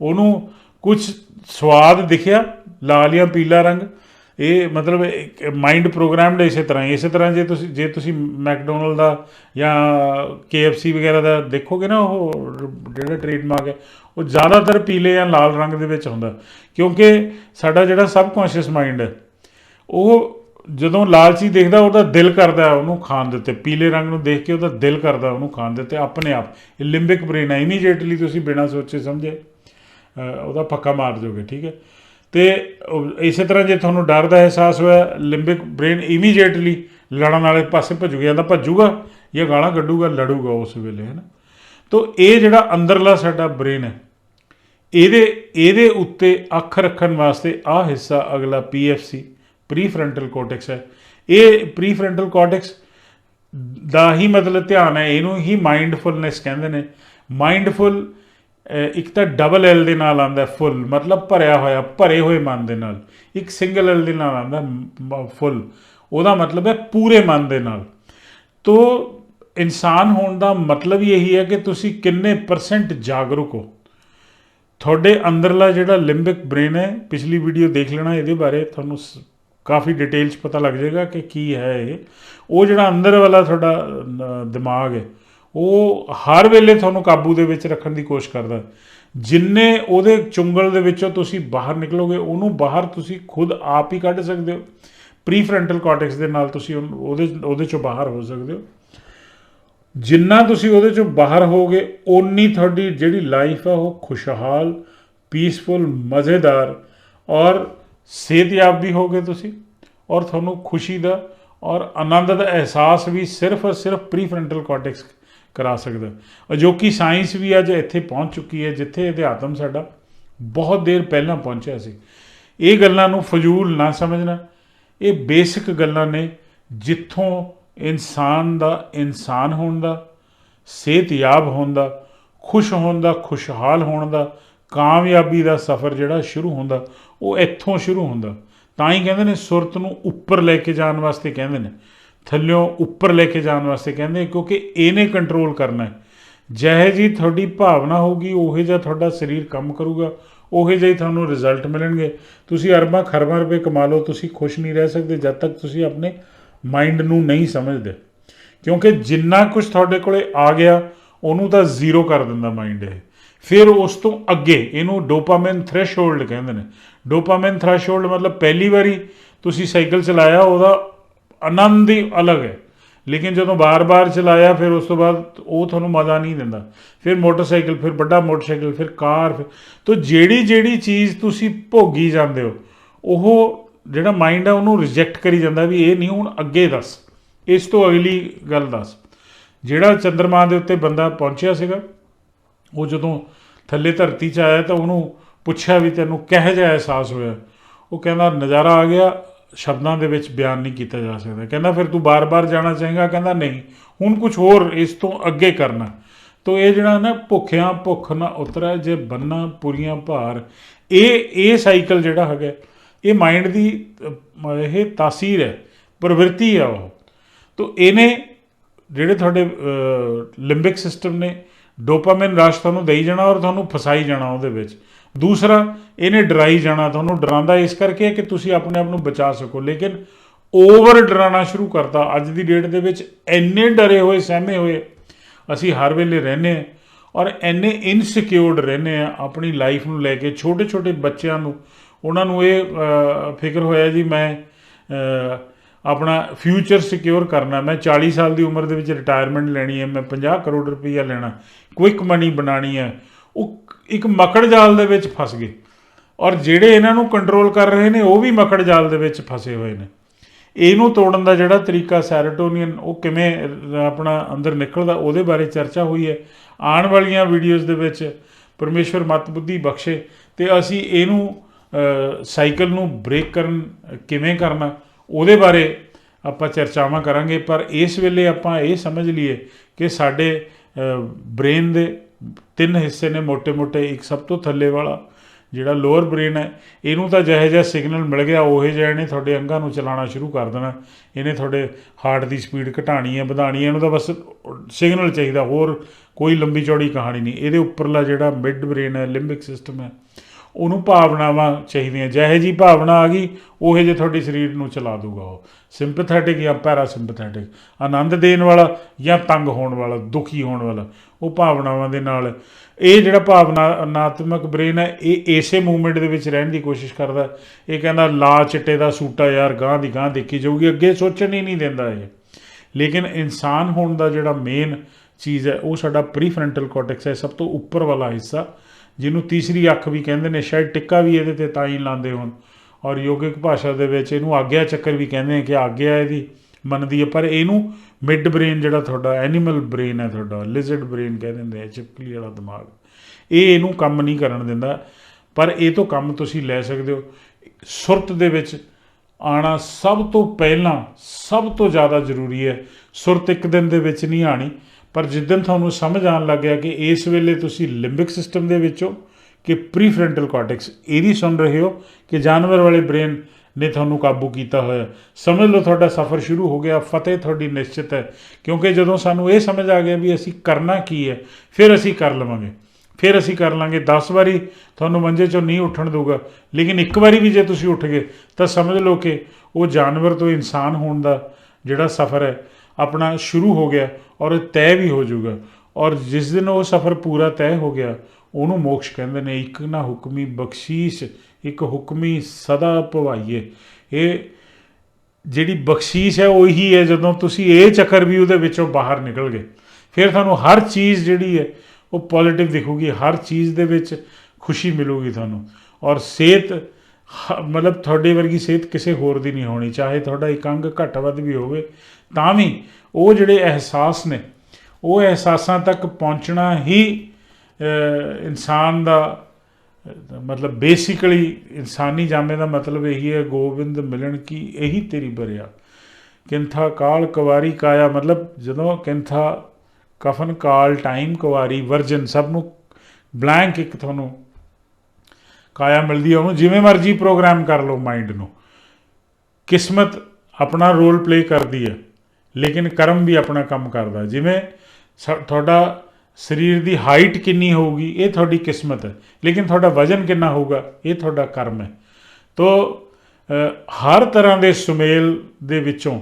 ਉਹਨੂੰ ਕੁਝ ਸਵਾਦ ਦਿਖਿਆ, ਲਾਲ ਜਾਂ ਪੀਲਾ ਰੰਗ ਇਹ ਮਤਲਬ ਮਾਈਂਡ ਪ੍ਰੋਗਰਾਮਡ ਇਸੇ ਤਰ੍ਹਾਂ ਹੀ। ਇਸੇ ਤਰ੍ਹਾਂ ਜੇ ਤੁਸੀਂ ਜੇ ਤੁਸੀਂ ਮੈਕਡੋਨਲਡ ਦਾ ਜਾਂ KFC ਵਗੈਰਾ ਦਾ ਦੇਖੋਗੇ ਨਾ, ਉਹ ਜਿਹੜਾ ਟ੍ਰੇਡਮਾਰਕ ਹੈ, ਉਹ ਜ਼ਿਆਦਾਤਰ ਪੀਲੇ ਜਾਂ ਲਾਲ ਰੰਗ ਦੇ ਵਿੱਚ ਹੁੰਦਾ। ਕਿਉਂਕਿ ਸਾਡਾ ਜਿਹੜਾ ਸਬਕੌਂਸ਼ੀਅਸ ਮਾਈਂਡ ਹੈ, ਉਹ ਜਦੋਂ ਲਾਲ ਚੀਜ਼ ਦੇਖਦਾ, ਉਹਦਾ ਦਿਲ ਕਰਦਾ ਉਹਨੂੰ ਖਾਣ ਦੇ ਉੱਤੇ। ਪੀਲੇ ਰੰਗ ਨੂੰ ਦੇਖ ਕੇ ਉਹਦਾ ਦਿਲ ਕਰਦਾ ਉਹਨੂੰ ਖਾਣ ਦੇ ਉੱਤੇ, ਆਪਣੇ ਆਪ। ਇਹ ਲਿੰਬਿਕ ਬ੍ਰੇਨ ਹੈ। ਇਮੀਡੀਏਟਲੀ ਤੁਸੀਂ ਬਿਨਾਂ ਸੋਚੇ ਸਮਝੇ ਉਹਦਾ ਪੱਕਾ ਮਾਰ ਦਿਓਗੇ, ਠੀਕ ਹੈ? ਤੇ ਇਸੇ ਤਰ੍ਹਾਂ ਜੇ ਤੁਹਾਨੂੰ ਡਰ ਦਾ ਅਹਿਸਾਸ ਹੋਇਆ ਲਿੰਬਿਕ ਬ੍ਰੇਨ ਇਮੀਡੀਏਟਲੀ ਲੜਨ ਵਾਲੇ ਪਾਸੇ ਭੱਜ ਗਿਆ, ਤਾਂ ਭੱਜੂਗਾ, ਜਾਂ ਗਾਲਾਂ ਕੱਢੂਗਾ, ਲੜੂਗਾ ਉਸ ਵੇਲੇ ਹੈ ਨਾ ਤੋ ਇਹ ਜਿਹੜਾ ਅੰਦਰਲਾ ਸਾਡਾ ਬ੍ਰੇਨ ਹੈ, ਇਹਦੇ ਇਹਦੇ ਉੱਤੇ ਅੱਖ ਰੱਖਣ ਵਾਸਤੇ ਆਹ ਹਿੱਸਾ ਅਗਲਾ ਪੀਐਫਸੀ ਪ੍ਰੀਫਰੰਟਲ ਕੋਰਟੈਕਸ ਹੈ। ਇਹ ਪ੍ਰੀਫਰੰਟਲ ਕੋਰਟੈਕਸ ਦਾ ਹੀ ਮਤਲਬ ਧਿਆਨ ਹੈ, ਇਹਨੂੰ ਹੀ ਮਾਈਂਡਫੁਲਨੈਸ ਕਹਿੰਦੇ ਨੇ। ਮਾਈਂਡਫੁਲ ਇੱਕ ਤਾਂ ਡਬਲ ਐਲ ਦੇ ਨਾਲ ਆਉਂਦਾ ਫੁੱਲ ਮਤਲਬ ਭਰਿਆ ਹੋਇਆ, ਭਰੇ ਹੋਏ ਮਨ ਦੇ ਨਾਲ। ਇੱਕ ਸਿੰਗਲ ਐਲ ਦੇ ਨਾਲ ਆਉਂਦਾ ਫੁੱਲ ਉਹਦਾ ਮਤਲਬ ਹੈ ਪੂਰੇ ਮਨ ਦੇ ਨਾਲ। ਤੋ ਇਨਸਾਨ ਹੋਣ ਦਾ ਮਤਲਬ ਇਹੀ ਹੈ ਕਿ ਤੁਸੀਂ ਕਿੰਨੇ ਪਰਸੈਂਟ ਜਾਗਰੂਕ ਹੋ। ਤੁਹਾਡੇ ਅੰਦਰਲਾ ਜਿਹੜਾ ਲਿੰਬਿਕ ਬ੍ਰੇਨ ਹੈ, ਪਿਛਲੀ ਵੀਡੀਓ ਦੇਖ ਲੈਣਾ ਇਹਦੇ ਬਾਰੇ, ਤੁਹਾਨੂੰ ਸ- ਕਾਫੀ ਡਿਟੇਲ 'ਚ ਪਤਾ ਲੱਗ ਜਾਏਗਾ ਕਿ ਕੀ ਹੈ ਇਹ। ਉਹ ਜਿਹੜਾ ਅੰਦਰ ਵਾਲਾ ਤੁਹਾਡਾ ਦਿਮਾਗ ਹੈ ਉਹ ਹਰ ਵੇਲੇ ਤੁਹਾਨੂੰ ਕਾਬੂ ਦੇ ਵਿੱਚ ਰੱਖਣ ਦੀ ਕੋਸ਼ਿਸ਼ ਕਰਦਾ ਜਿੰਨੇ ਉਹਦੇ ਚੁੰਗਲ ਦੇ ਵਿੱਚੋਂ ਤੁਸੀਂ ਬਾਹਰ ਨਿਕਲੋਗੇ, ਉਹਨੂੰ ਬਾਹਰ ਤੁਸੀਂ ਖੁਦ ਆਪ ਹੀ ਕੱਢ ਸਕਦੇ ਹੋ। ਪ੍ਰੀਫਰੰਟਲ ਕਾਰਟੈਕਸ ਦੇ ਨਾਲ ਤੁਸੀਂ ਉਹਨੂੰ- ਉਹਦੇ ਉਹਦੇ ਚੋਂ ਬਾਹਰ ਹੋ ਸਕਦੇ ਹੋ। ਜਿੰਨਾ ਤੁਸੀਂ ਉਹਦੇ ਚੋਂ ਬਾਹਰ ਹੋਗੇ ਓਨੀ ਤੁਹਾਡੀ ਜਿਹੜੀ ਲਾਈਫ ਆ, ਉਹ ਖੁਸ਼ਹਾਲ ਪੀਸਫੁਲ ਮਜ਼ੇਦਾਰ ਔਰ ਸਿਹਤਯਾਬ ਵੀ ਹੋਗੇ ਤੁਸੀਂ ਔਰ ਤੁਹਾਨੂੰ ਖੁਸ਼ੀ ਦਾ ਔਰ ਆਨੰਦ ਦਾ ਅਹਿਸਾਸ ਵੀ ਸਿਰਫ ਔਰ ਸਿਰਫ ਪ੍ਰੀਫਰੰਟਲ ਕਾਰਟੈਕਸ ਕਰਾ ਸਕਦਾ। ਅਜੋਕੀ ਸਾਇੰਸ ਵੀ ਅੱਜ ਇੱਥੇ ਪਹੁੰਚ ਚੁੱਕੀ ਹੈ, ਜਿੱਥੇ ਅਧਿਆਤਮ ਸਾਡਾ ਬਹੁਤ ਦੇਰ ਪਹਿਲਾਂ ਪਹੁੰਚਿਆ ਸੀ। ਇਹ ਗੱਲਾਂ ਨੂੰ ਫਜ਼ੂਲ ਨਾ ਸਮਝਣਾ। ਇਹ ਬੇਸਿਕ ਗੱਲਾਂ ਨੇ, ਜਿੱਥੋਂ ਇਨਸਾਨ ਦਾ ਇਨਸਾਨ ਹੋਣ ਦਾ, ਸਿਹਤਯਾਬ ਹੋਣ ਦਾ, ਖੁਸ਼ ਹੋਣ ਦਾ, ਖੁਸ਼ਹਾਲ ਹੋਣ ਦਾ, ਕਾਮਯਾਬੀ ਦਾ ਸਫ਼ਰ ਜਿਹੜਾ ਸ਼ੁਰੂ ਹੁੰਦਾ, ਉਹ ਇੱਥੋਂ ਸ਼ੁਰੂ ਹੁੰਦਾ। ਤਾਂ ਹੀ ਕਹਿੰਦੇ ਨੇ, ਸੁਰਤ ਨੂੰ ਉੱਪਰ ਲੈ ਕੇ ਜਾਣ ਵਾਸਤੇ ਕਹਿੰਦੇ ਨੇ। ਥੱਲਿਓਂ ਉੱਪਰ ਲੈ ਕੇ ਜਾਣ ਵਾਸਤੇ ਕਹਿੰਦੇ ਕਿਉਂਕਿ ਇਹਨੇ ਕੰਟਰੋਲ ਕਰਨਾ ਹੈ। ਜਿਹੇ ਜੀ ਤੁਹਾਡੀ ਭਾਵਨਾ ਹੋਊਗੀ, ਉਹੇ ਜਿਹਾ ਤੁਹਾਡਾ ਸਰੀਰ ਕੰਮ ਕਰੂਗਾ, ਉਹੇ ਜਿਹੇ ਤੁਹਾਨੂੰ ਰਿਜ਼ਲਟ ਮਿਲਣਗੇ। ਤੁਸੀਂ ਅਰਬਾਂ, ਖਰਬਾਂ ਰੁਪਏ ਕਮਾ ਲਓ, ਤੁਸੀਂ ਖੁਸ਼ ਨਹੀਂ ਰਹਿ ਸਕਦੇ, ਜਦ ਤੱਕ ਤੁਸੀਂ ਆਪਣੇ ਮਾਈਂਡ ਨੂੰ ਨਹੀਂ ਸਮਝਦੇ। ਕਿਉਂਕਿ ਜਿੰਨਾ ਕੁਝ ਤੁਹਾਡੇ ਕੋਲੇ ਆ ਗਿਆ, ਉਹਨੂੰ ਤਾਂ ਜ਼ੀਰੋ ਕਰ ਦਿੰਦਾ ਮਾਈਂਡ ਇਹ। ਫਿਰ ਉਸ ਤੋਂ ਅੱਗੇ ਇਹਨੂੰ ਡੋਪਾਮਾਈਨ ਥ੍ਰੈਸ਼ਹੋਲਡ ਕਹਿੰਦੇ ਨੇ। ਡੋਪਾਮਾਈਨ ਥ੍ਰੈਸ਼ਹੋਲਡ ਮਤਲਬ ਪਹਿਲੀ ਵਾਰੀ ਤੁਸੀਂ ਸਾਈਕਲ ਚਲਾਇਆ, ਉਹਦਾ ਆਨੰਦ ਹੀ ਅਲੱਗ ਹੈ। ਲੇਕਿਨ ਜਦੋਂ ਬਾਰ-ਬਾਰ ਚਲਾਇਆ, ਫਿਰ ਉਸ ਤੋਂ ਬਾਅਦ ਉਹ ਤੁਹਾਨੂੰ ਮਜ਼ਾ ਨਹੀਂ ਦਿੰਦਾ। ਫਿਰ ਮੋਟਰਸਾਈਕਲ, ਫਿਰ ਵੱਡਾ ਮੋਟਰਸਾਈਕਲ, ਫਿਰ ਕਾਰ, ਫਿਰ ਤੋਂ ਜਿਹੜੀ ਜਿਹੜੀ ਚੀਜ਼ ਤੁਸੀਂ ਭੋਗੀ ਜਾਂਦੇ ਹੋ, ਉਹ ਜਿਹੜਾ ਮਾਈਂਡ ਹੈ ਉਹਨੂੰ ਰਿਜੈਕਟ ਕਰੀ ਜਾਂਦਾ ਵੀ ਇਹ ਨਹੀਂ, ਹੁਣ ਅੱਗੇ ਦੱਸ। ਇਸ ਤੋਂ ਅਗਲੀ ਗੱਲ ਦੱਸ। ਜਿਹੜਾ ਚੰਦਰਮਾ ਦੇ ਉੱਤੇ ਬੰਦਾ ਪਹੁੰਚਿਆ ਸੀਗਾ, ਉਹ ਜਦੋਂ ਥੱਲੇ ਧਰਤੀ 'ਚ ਆਇਆ ਤਾਂ ਉਹਨੂੰ ਪੁੱਛਿਆ ਵੀ ਤੈਨੂੰ ਕਿਹੋ ਜਿਹਾ ਅਹਿਸਾਸ ਹੋਇਆ। ਉਹ ਕਹਿੰਦਾ, ਨਜ਼ਾਰਾ ਆ ਗਿਆ ਸ਼ਬਦਾਂ ਦੇ ਵਿੱਚ ਬਿਆਨ ਨਹੀਂ ਕੀਤਾ ਜਾ ਸਕਦਾ। ਕਹਿੰਦਾ ਫਿਰ ਤੂੰ ਬਾਰ-ਬਾਰ ਜਾਣਾ ਚਾਹੇਗਾ? ਕਹਿੰਦਾ ਨਹੀਂ। ਹੁਣ ਕੁਝ ਹੋਰ ਇਸ ਤੋਂ ਅੱਗੇ ਕਰਨਾ। ਤੋ ਇਹ ਜਿਹੜਾ ਨਾ ਭੁੱਖਿਆਂ ਭੁੱਖ ਨਾ ਉਤਰੈ, ਜੇ ਬੰਨਾ ਪੁਰੀਆਂ ਭਾਰ। ਇਹ ਇਹ ਸਾਈਕਲ ਜਿਹੜਾ ਹੈਗਾ, ਇਹ ਮਾਈਂਡ ਦੀ ਇਹ ਤਾਸੀਰ ਹੈ, ਪ੍ਰਵਿਰਤੀ ਆ ਉਹ। ਤੋ ਇਹਨੇ ਜਿਹੜੇ ਤੁਹਾਡੇ ਲਿੰਬਿਕ ਸਿਸਟਮ ਨੇ ਡੋਪਾਮਾਈਨ ਰਸ਼ ਤੁਹਾਨੂੰ ਦੇਈ ਜਾਣਾ ਔਰ ਤੁਹਾਨੂੰ ਫਸਾਈ ਜਾਣਾ ਉਹਦੇ ਵਿੱਚ। ਦੂਸਰਾ, ਇਹਨੇ ਡਰਾਈ ਜਾਣਾ ਤੁਹਾਨੂੰ ਡਰਾਉਂਦਾ ਇਸ ਕਰਕੇ ਕਿ ਤੁਸੀਂ ਆਪਣੇ ਆਪ ਨੂੰ ਬਚਾ ਸਕੋ। ਲੇਕਿਨ ਓਵਰ ਡਰਾਉਣਾ ਸ਼ੁਰੂ ਕਰਤਾ। ਅੱਜ ਦੀ ਡੇਟ ਦੇ ਵਿੱਚ ਇੰਨੇ ਡਰੇ ਹੋਏ, ਸਹਿਮੇ ਹੋਏ। ਅਸੀਂ ਹਰ ਵੇਲੇ ਰਹਿੰਦੇ ਹਾਂ ਔਰ ਇੰਨੇ ਇਨਸਿਕਿਉਰਡ ਰਹਿੰਦੇ ਆ ਆਪਣੀ ਲਾਈਫ ਨੂੰ ਲੈ ਕੇ ਛੋਟੇ ਛੋਟੇ ਬੱਚਿਆਂ ਨੂੰ। ਉਹਨਾਂ ਨੂੰ ਇਹ ਫਿਕਰ ਹੋਇਆ ਜੀ ਮੈਂ ਆਪਣਾ ਫਿਊਚਰ ਸਿਕਿਉਰ ਕਰਨਾ। ਮੈਂ 40 ਸਾਲ ਦੀ ਉਮਰ ਦੇ ਵਿੱਚ ਰਿਟਾਇਰਮੈਂਟ ਲੈਣੀ ਹੈ। ਮੈਂ 50 ਕਰੋੜ ਰੁਪਈਆ ਲੈਣਾ। ਕੁਇਕ ਮਨੀ ਬਣਾਣੀ ਹੈ। ਉਹ ਇੱਕ ਮਕੜ ਜਾਲ ਦੇ ਵਿੱਚ ਫਸ ਗਏ। ਔਰ ਜਿਹੜੇ ਇਹਨਾਂ ਨੂੰ ਕੰਟਰੋਲ ਕਰ ਰਹੇ ਨੇ, ਉਹ ਵੀ ਮਕੜ ਜਾਲ ਦੇ ਵਿੱਚ ਫਸੇ ਹੋਏ ਨੇ। ਇਹਨੂੰ ਤੋੜਨ ਦਾ ਜਿਹੜਾ ਤਰੀਕਾ ਸੈਰਟੋਨੀਅਨ ਉਹ ਕਿਵੇਂ ਆਪਣਾ ਅੰਦਰ ਨਿਕਲਦਾ, ਉਹਦੇ ਬਾਰੇ ਚਰਚਾ ਹੋਈ ਹੈ। ਆਉਣ ਵਾਲੀਆਂ ਵੀਡੀਓਜ਼ ਦੇ ਵਿੱਚ ਪਰਮੇਸ਼ਵਰ ਮਤ ਬੁੱਧੀ ਬਖਸ਼ੇ ਤੇ ਅਸੀਂ ਇਹਨੂੰ ਸਾਈਕਲ ਨੂੰ ਬ੍ਰੇਕ ਕਰਨ, ਕਿਵੇਂ ਕਰਨਾ, ਉਹਦੇ ਬਾਰੇ ਆਪਾਂ ਚਰਚਾਵਾਂ ਕਰਾਂਗੇ। ਪਰ ਇਸ ਵੇਲੇ ਆਪਾਂ ਇਹ ਸਮਝ ਲਈਏ ਕਿ ਸਾਡੇ ਬ੍ਰੇਨ ਦੇ ਤਿੰਨ ਹਿੱਸੇ ਨੇ ਮੋٹے-ਮੋٹے ਇੱਕ ਸਭ ਤੋਂ ਥੱਲੇ ਵਾਲਾ, ਜਿਹੜਾ ਲੋਅਰ ਬ੍ਰੇਨ ਹੈ, ਇਹਨੂੰ ਤਾਂ ਜਿਹੇ ਜਿਹਾ ਸਿਗਨਲ ਮਿਲ ਗਿਆ, ਉਹੇ ਜਿਹੇ ਨੇ ਤੁਹਾਡੇ ਅੰਗਾਂ ਨੂੰ ਚਲਾਉਣਾ ਸ਼ੁਰੂ ਕਰ ਦੇਣਾ। ਇਹਨੇ ਤੁਹਾਡੇ ਹਾਰਟ ਦੀ ਸਪੀਡ ਘਟਾਣੀ ਹੈ ਵਧਾਣੀ ਹੈ, ਇਹਨੂੰ ਤਾਂ ਬਸ ਸਿਗਨਲ ਚਾਹੀਦਾ, ਹੋਰ ਕੋਈ ਲੰਬੀ ਚੌੜੀ ਕਹਾਣੀ ਨਹੀਂ। ਇਹਦੇ ਉੱਪਰਲਾ ਜਿਹੜਾ ਮਿਡ ਬ੍ਰੇਨ ਹੈ ਲਿੰਬਿਕ ਸਿਸਟਮ ਹੈ ਉਹਨੂੰ ਭਾਵਨਾਵਾਂ ਚਾਹੀਦੀਆਂ। ਜਿਹੇ ਜੀ ਭਾਵਨਾ ਆ ਗਈ, ਉਹ ਜੇ ਤੁਹਾਡੇ ਸਰੀਰ ਨੂੰ ਚਲਾ ਦੂਗਾ ਉਹ। ਸਿੰਪੈਥੈਟਿਕ ਜਾਂ ਪੈਰਾਸਿੰਪੈਥੈਟਿਕ ਆਨੰਦ ਦੇਣ ਵਾਲਾ ਜਾਂ ਤੰਗ ਹੋਣ ਵਾਲਾ, ਦੁਖੀ ਹੋਣ ਵਾਲਾ। ਉਹ ਭਾਵਨਾਵਾਂ ਦੇ ਨਾਲ। ਇਹ ਜਿਹੜਾ ਭਾਵਨਾਤਮਕ ਬ੍ਰੇਨ ਹੈ, ਇਹ ਇਸੇ ਮੂਵਮੈਂਟ ਦੇ ਵਿੱਚ ਰਹਿਣ ਦੀ ਕੋਸ਼ਿਸ਼ ਕਰਦਾ। ਇਹ ਕਹਿੰਦਾ, ਲਾ ਚਿੱਟੇ ਦਾ ਸੂਟਾ ਯਾਰ ਗਾਂ ਦੀ ਗਾਂ ਦੇਖੀ ਜਾਊਗੀ। ਅੱਗੇ ਸੋਚਣ ਹੀ ਨਹੀਂ ਦਿੰਦਾ ਇਹ। ਲੇਕਿਨ ਇਨਸਾਨ ਹੋਣ ਦਾ ਜਿਹੜਾ ਮੇਨ ਚੀਜ਼ ਹੈ, ਉਹ ਸਾਡਾ ਪ੍ਰੀਫਰੰਟਲ ਕੋਰਟੈਕਸ ਹੈ, ਸਭ ਤੋਂ ਉੱਪਰ ਵਾਲਾ ਹਿੱਸਾ। ਜਿਹਨੂੰ ਤੀਸਰੀ ਅੱਖ ਵੀ ਕਹਿੰਦੇ ਨੇ, ਸ਼ਾਇਦ ਟਿੱਕਾ ਵੀ ਇਹਦੇ ਤੇ ਤਾਂ ਹੀ ਲਾਉਂਦੇ ਹੋਣ। ਔਰ ਯੋਗਿਕ ਭਾਸ਼ਾ ਦੇ ਵਿੱਚ ਇਹਨੂੰ ਆਗਿਆ ਚੱਕਰ ਵੀ ਕਹਿੰਦੇ ਆ ਕਿ ਆਗਿਆ ਇਹਦੀ, ਮੰਨਦੀ ਹੈ। ਪਰ ਇਹਨੂੰ ਮਿਡ ਬ੍ਰੇਨ ਜਿਹੜਾ ਤੁਹਾਡਾ, ਐਨੀਮਲ ਬ੍ਰੇਨ ਹੈ ਤੁਹਾਡਾ, ਲਿਜ਼ਰਡ ਬ੍ਰੇਨ ਕਹਿ ਦਿੰਦੇ ਆ, ਚਿਪਕਲੀ ਵਾਲਾ ਦਿਮਾਗ। ਇਹ ਇਹਨੂੰ ਕੰਮ ਨਹੀਂ ਕਰਨ ਦਿੰਦਾ। ਪਰ ਇਹ ਤੋਂ ਕੰਮ ਤੁਸੀਂ ਲੈ ਸਕਦੇ ਹੋ। ਸੁਰਤ ਦੇ ਵਿੱਚ ਆਣਾ ਸਭ ਤੋਂ ਪਹਿਲਾਂ ਸਭ ਤੋਂ ਜ਼ਿਆਦਾ ਜ਼ਰੂਰੀ ਹੈ। ਸੁਰਤ ਇੱਕ ਦਿਨ ਦੇ ਵਿੱਚ ਨਹੀਂ ਆਣੀ ਪਰ ਜਿੱਦਨ ਤੁਹਾਨੂੰ ਸਮਝ ਆਉਣ ਲੱਗਿਆ ਕਿ ਇਸ ਵੇਲੇ ਤੁਸੀਂ ਲਿੰਬਿਕ ਸਿਸਟਮ ਦੇ ਵਿੱਚੋਂ ਕਿ ਪ੍ਰੀਫਰੰਟਲ ਕਾਰਟੈਕਸ ਇਹਦੀ ਸੁਣ ਰਹੇ ਹੋ, ਕਿ ਜਾਨਵਰ ਵਾਲੇ ਬ੍ਰੇਨ ਨੇ ਤੁਹਾਨੂੰ ਕਾਬੂ ਕੀਤਾ ਹੋਇਆ। ਸਮਝ ਲਓ ਤੁਹਾਡਾ ਸਫ਼ਰ ਸ਼ੁਰੂ ਹੋ ਗਿਆ, ਫਤਿਹ ਤੁਹਾਡੀ ਨਿਸ਼ਚਿਤ ਹੈ, ਕਿਉਂਕਿ ਜਦੋਂ ਸਾਨੂੰ ਇਹ ਸਮਝ ਆ ਗਿਆ ਵੀ ਅਸੀਂ ਕਰਨਾ ਕੀ ਹੈ, ਫਿਰ ਅਸੀਂ ਕਰ ਲਵਾਂਗੇ। ਫਿਰ ਅਸੀਂ ਕਰ ਲਾਂਗੇ। 10 ਵਾਰੀ ਤੁਹਾਨੂੰ ਮੰਜੇ ਚੋਂ ਨਹੀਂ ਉੱਠਣ ਦਊਗਾ, ਲੇਕਿਨ ਇੱਕ ਵਾਰੀ ਵੀ ਜੇ ਤੁਸੀਂ ਉੱਠ ਗਏ, ਤਾਂ ਸਮਝ ਲਓ ਕਿ ਉਹ ਜਾਨਵਰ ਤੋਂ ਇਨਸਾਨ ਹੋਣ ਦਾ ਜਿਹੜਾ ਸਫ਼ਰ ਹੈ ਆਪਣਾ ਸ਼ੁਰੂ ਹੋ ਗਿਆ ਔਰ ਤੈਅ ਵੀ ਹੋ ਜਾਊਗਾ। ਔਰ ਜਿਸ ਦਿਨ ਉਹ ਸਫ਼ਰ ਪੂਰਾ ਤੈਅ ਹੋ ਗਿਆ, ਉਹਨੂੰ ਮੋਕਸ਼ ਕਹਿੰਦੇ ਨੇ, ਇੱਕ ਨਾ ਹੁਕਮੀ ਬਖਸ਼ੀਸ਼, ਇੱਕ ਹੁਕਮੀ ਸਦਾ ਭਵਾਈਏ। ਇਹ ਜਿਹੜੀ ਬਖਸ਼ੀਸ਼ ਹੈ, ਉਹੀ ਹੈ ਜਦੋਂ ਤੁਸੀਂ ਇਹ ਚੱਕਰ ਵੀ ਉਹਦੇ ਵਿੱਚੋਂ ਬਾਹਰ ਨਿਕਲ ਗਏ। ਫਿਰ ਤੁਹਾਨੂੰ ਹਰ ਚੀਜ਼ ਜਿਹੜੀ ਹੈ, ਉਹ ਪੋਜ਼ਿਟਿਵ ਦਿਖੂਗੀ, ਹਰ ਚੀਜ਼ ਦੇ ਵਿੱਚ ਖੁਸ਼ੀ ਮਿਲੂਗੀ ਤੁਹਾਨੂੰ। ਔਰ ਸਿਹਤ, ਹ- ਮਤਲਬ ਤੁਹਾਡੇ ਵਰਗੀ ਸਿਹਤ ਕਿਸੇ ਹੋਰ ਦੀ ਨਹੀਂ ਹੋਣੀ। ਚਾਹੇ ਤੁਹਾਡਾ ਇੱਕ ਅੰਗ ਘੱਟ ਵੱਧ ਵੀ ਹੋਵੇ ਤਾਂ ਵੀ ਉਹ ਜਿਹੜੇ ਅਹਿਸਾਸ ਨੇ, ਉਹ ਅਹਿਸਾਸਾਂ ਤੱਕ ਪਹੁੰਚਣਾ ਹੀ ਇਨਸਾਨ ਦਾ, ਮਤਲਬ ਬੇਸਿਕਲੀ ਇਨਸਾਨੀ ਜਾਮੇ ਦਾ ਮਤਲਬ ਇਹੀ ਹੈ, ਗੋਬਿੰਦ ਮਿਲਣ ਕੀ ਇਹੀ ਤੇਰੀ ਬਰਿਆ। ਕਿੰਥਾ ਕਾਲ ਕੁਵਾਰੀ ਕਾਇਆ, ਮਤਲਬ ਜਦੋਂ ਕਿੰਥਾ ਕਫਨ ਕਾਲ ਟਾਈਮ ਕੁਵਾਰੀ ਵਰਜਨ ਸਭ ਨੂੰ ਬਲੈਂਕ ਇੱਕ ਤੁਹਾਨੂੰ ਕਾਇਆ ਮਿਲਦੀ ਹੈ ਉਹਨੂੰ ਜਿਵੇਂ ਮਰਜ਼ੀ ਪ੍ਰੋਗਰਾਮ ਕਰ ਲਓ ਮਾਈਂਡ ਨੂੰ। ਕਿਸਮਤ ਆਪਣਾ ਰੋਲ ਪਲੇ ਕਰਦੀ ਹੈ ਲੇਕਿਨ ਕਰਮ ਵੀ ਆਪਣਾ ਕੰਮ ਕਰਦਾ। ਜਿਵੇਂ ਸ- ਤੁਹਾਡਾ ਸਰੀਰ ਦੀ ਹਾਈਟ ਕਿੰਨੀ ਹੋਊਗੀ, ਇਹ ਤੁਹਾਡੀ ਕਿਸਮਤ ਹੈ। ਲੇਕਿਨ ਤੁਹਾਡਾ ਵਜ਼ਨ ਕਿੰਨਾ ਹੋਊਗਾ, ਇਹ ਤੁਹਾਡਾ ਕਰਮ ਹੈ। ਤੋ ਹਰ ਤਰ੍ਹਾਂ ਦੇ ਸੁਮੇਲ ਦੇ ਵਿੱਚੋਂ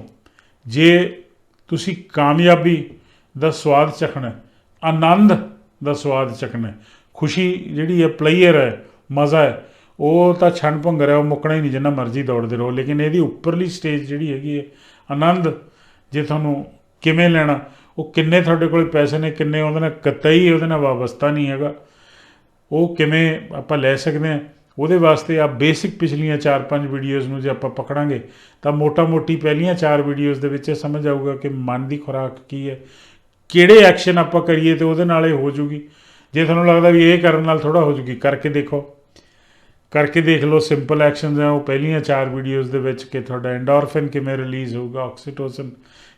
ਜੇ ਤੁਸੀਂ ਕਾਮਯਾਬੀ ਦਾ ਸਵਾਦ ਚਖਣਾ ਆਨੰਦ ਦਾ ਸਵਾਦ ਚਖਣਾ ਖੁਸ਼ੀ ਜਿਹੜੀ ਹੈ ਪਲੇਅਰ ਹੈ, ਮਜ਼ਾ ਹੈ, ਉਹ ਤਾਂ ਛਣ ਭੰਗਰ ਹੈ, ਉਹ ਮੁੱਕਣਾ ਹੀ ਨਹੀਂ ਜਿੰਨਾ ਮਰਜ਼ੀ ਦੌੜਦੇ ਰਹੋ। ਲੇਕਿਨ ਇਹਦੀ ਉੱਪਰਲੀ ਸਟੇਜ ਜਿਹੜੀ ਹੈਗੀ ਹੈ, ਆਨੰਦ ਜੇ ਤੁਹਾਨੂੰ ਕਿਵੇਂ ਲੈਣਾ, ਉਹ ਕਿੰਨੇ ਤੁਹਾਡੇ ਕੋਲ ਪੈਸੇ ਨੇ, ਕਿੰਨੇ ਉਹਦੇ ਨਾਲ ਕਤਈ, ਉਹਦੇ ਨਾਲ ਵਾਬਸਤਾ ਨਹੀਂ ਹੈਗਾ। ਉਹ ਕਿਵੇਂ ਆਪਾਂ ਲੈ ਸਕਦੇ ਹਾਂ? ਉਹਦੇ ਵਾਸਤੇ ਆ ਬੇਸਿਕ ਪਿਛਲੀਆਂ 4-5 ਵੀਡੀਓਜ਼ ਨੂੰ ਜੇ ਆਪਾਂ ਪਕੜਾਂਗੇ, ਤਾਂ ਮੋਟਾ-ਮੋਟੀ ਪਹਿਲੀਆਂ 4 ਵੀਡੀਓਜ਼ ਦੇ ਵਿੱਚ ਇਹ ਸਮਝ ਆਊਗਾ ਕਿ ਮਨ ਦੀ ਖੁਰਾਕ ਕੀ ਹੈ। ਕਿਹੜੇ ਐਕਸ਼ਨ ਆਪਾਂ ਕਰੀਏ ਤੇ ਉਹਦੇ ਨਾਲ ਇਹ ਹੋ ਜੂਗੀ। ਜੇ ਤੁਹਾਨੂੰ ਲੱਗਦਾ ਵੀ ਇਹ ਕਰਨ ਨਾਲ ਥੋੜਾ ਹੋ ਜੂਗੀ, ਕਰਕੇ ਦੇਖੋ। ਕਰਕੇ ਦੇਖ ਲਓ ਸਿੰਪਲ ਐਕਸ਼ਨਸ ਆ ਉਹ ਪਹਿਲੀਆਂ ਚਾਰ ਵੀਡੀਓਜ਼ ਦੇ ਵਿੱਚ ਕਿ ਤੁਹਾਡਾ ਐਂਡੋਰਫਿਨ ਕਿਵੇਂ ਰਿਲੀਜ਼ ਹੋਊਗਾ ਆਕਸੀਟੋਸਿਨ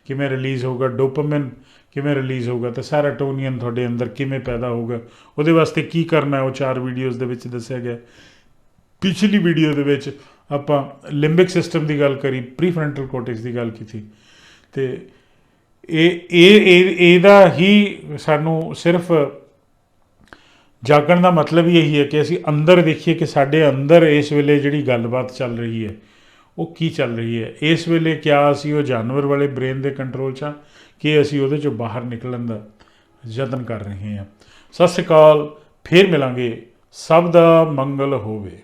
ਕਿਵੇਂ ਰਿਲੀਜ਼ ਹੋਊਗਾ ਡੋਪਾਮਾਈਨ ਕਿਵੇਂ ਰਿਲੀਜ਼ ਹੋਊਗਾ, ਤੇ ਸੈਰੋਟੋਨਿਨ ਤੁਹਾਡੇ ਅੰਦਰ ਕਿਵੇਂ ਪੈਦਾ ਹੋਊਗਾ, ਉਹਦੇ ਵਾਸਤੇ ਕੀ ਕਰਨਾ ਹੈ, ਉਹ ਚਾਰ ਵੀਡੀਓਜ਼ ਦੇ ਵਿੱਚ ਦੱਸਿਆ ਗਿਆ। ਪਿਛਲੀ ਵੀਡੀਓ ਦੇ ਵਿੱਚ ਆਪਾਂ ਲਿੰਬਿਕ ਸਿਸਟਮ ਦੀ ਗੱਲ ਕਰੀ ਪ੍ਰੀਫਰੰਟਲ ਕੋਰਟੈਕਸ ਦੀ ਗੱਲ ਕੀਤੀ, ਤੇ ਇਹ ਇਹ, ਇਹ- ਇਹਦਾ ਹੀ ਸਾਨੂੰ ਸਿਰਫ ਜਾਗਣ ਦਾ ਮਤਲਬ ਹੀ ਇਹੀ ਹੈ ਕਿ ਅਸੀਂ ਅੰਦਰ ਦੇਖੀਏ ਕਿ ਸਾਡੇ ਅੰਦਰ ਇਸ ਵੇਲੇ ਜਿਹੜੀ ਗੱਲਬਾਤ ਚੱਲ ਰਹੀ ਹੈ, ਉਹ ਕੀ ਚੱਲ ਰਹੀ ਹੈ? ਇਸ ਵੇਲੇ ਕਿਆ ਅਸੀਂ ਉਹ ਜਾਨਵਰ ਵਾਲੇ ਬ੍ਰੇਨ ਦੇ ਕੰਟਰੋਲ 'ਚ ਹਾਂ ਕਿ ਅਸੀਂ ਉਹਦੇ 'ਚੋਂ ਬਾਹਰ ਨਿਕਲਣ ਦਾ ਯਤਨ ਕਰ ਰਹੇ ਹਾਂ? ਸਤਿ ਸ਼੍ਰੀ ਅਕਾਲ, ਫੇਰ ਮਿਲਾਂਗੇ। ਸਭ ਦਾ ਮੰਗਲ ਹੋਵੇ।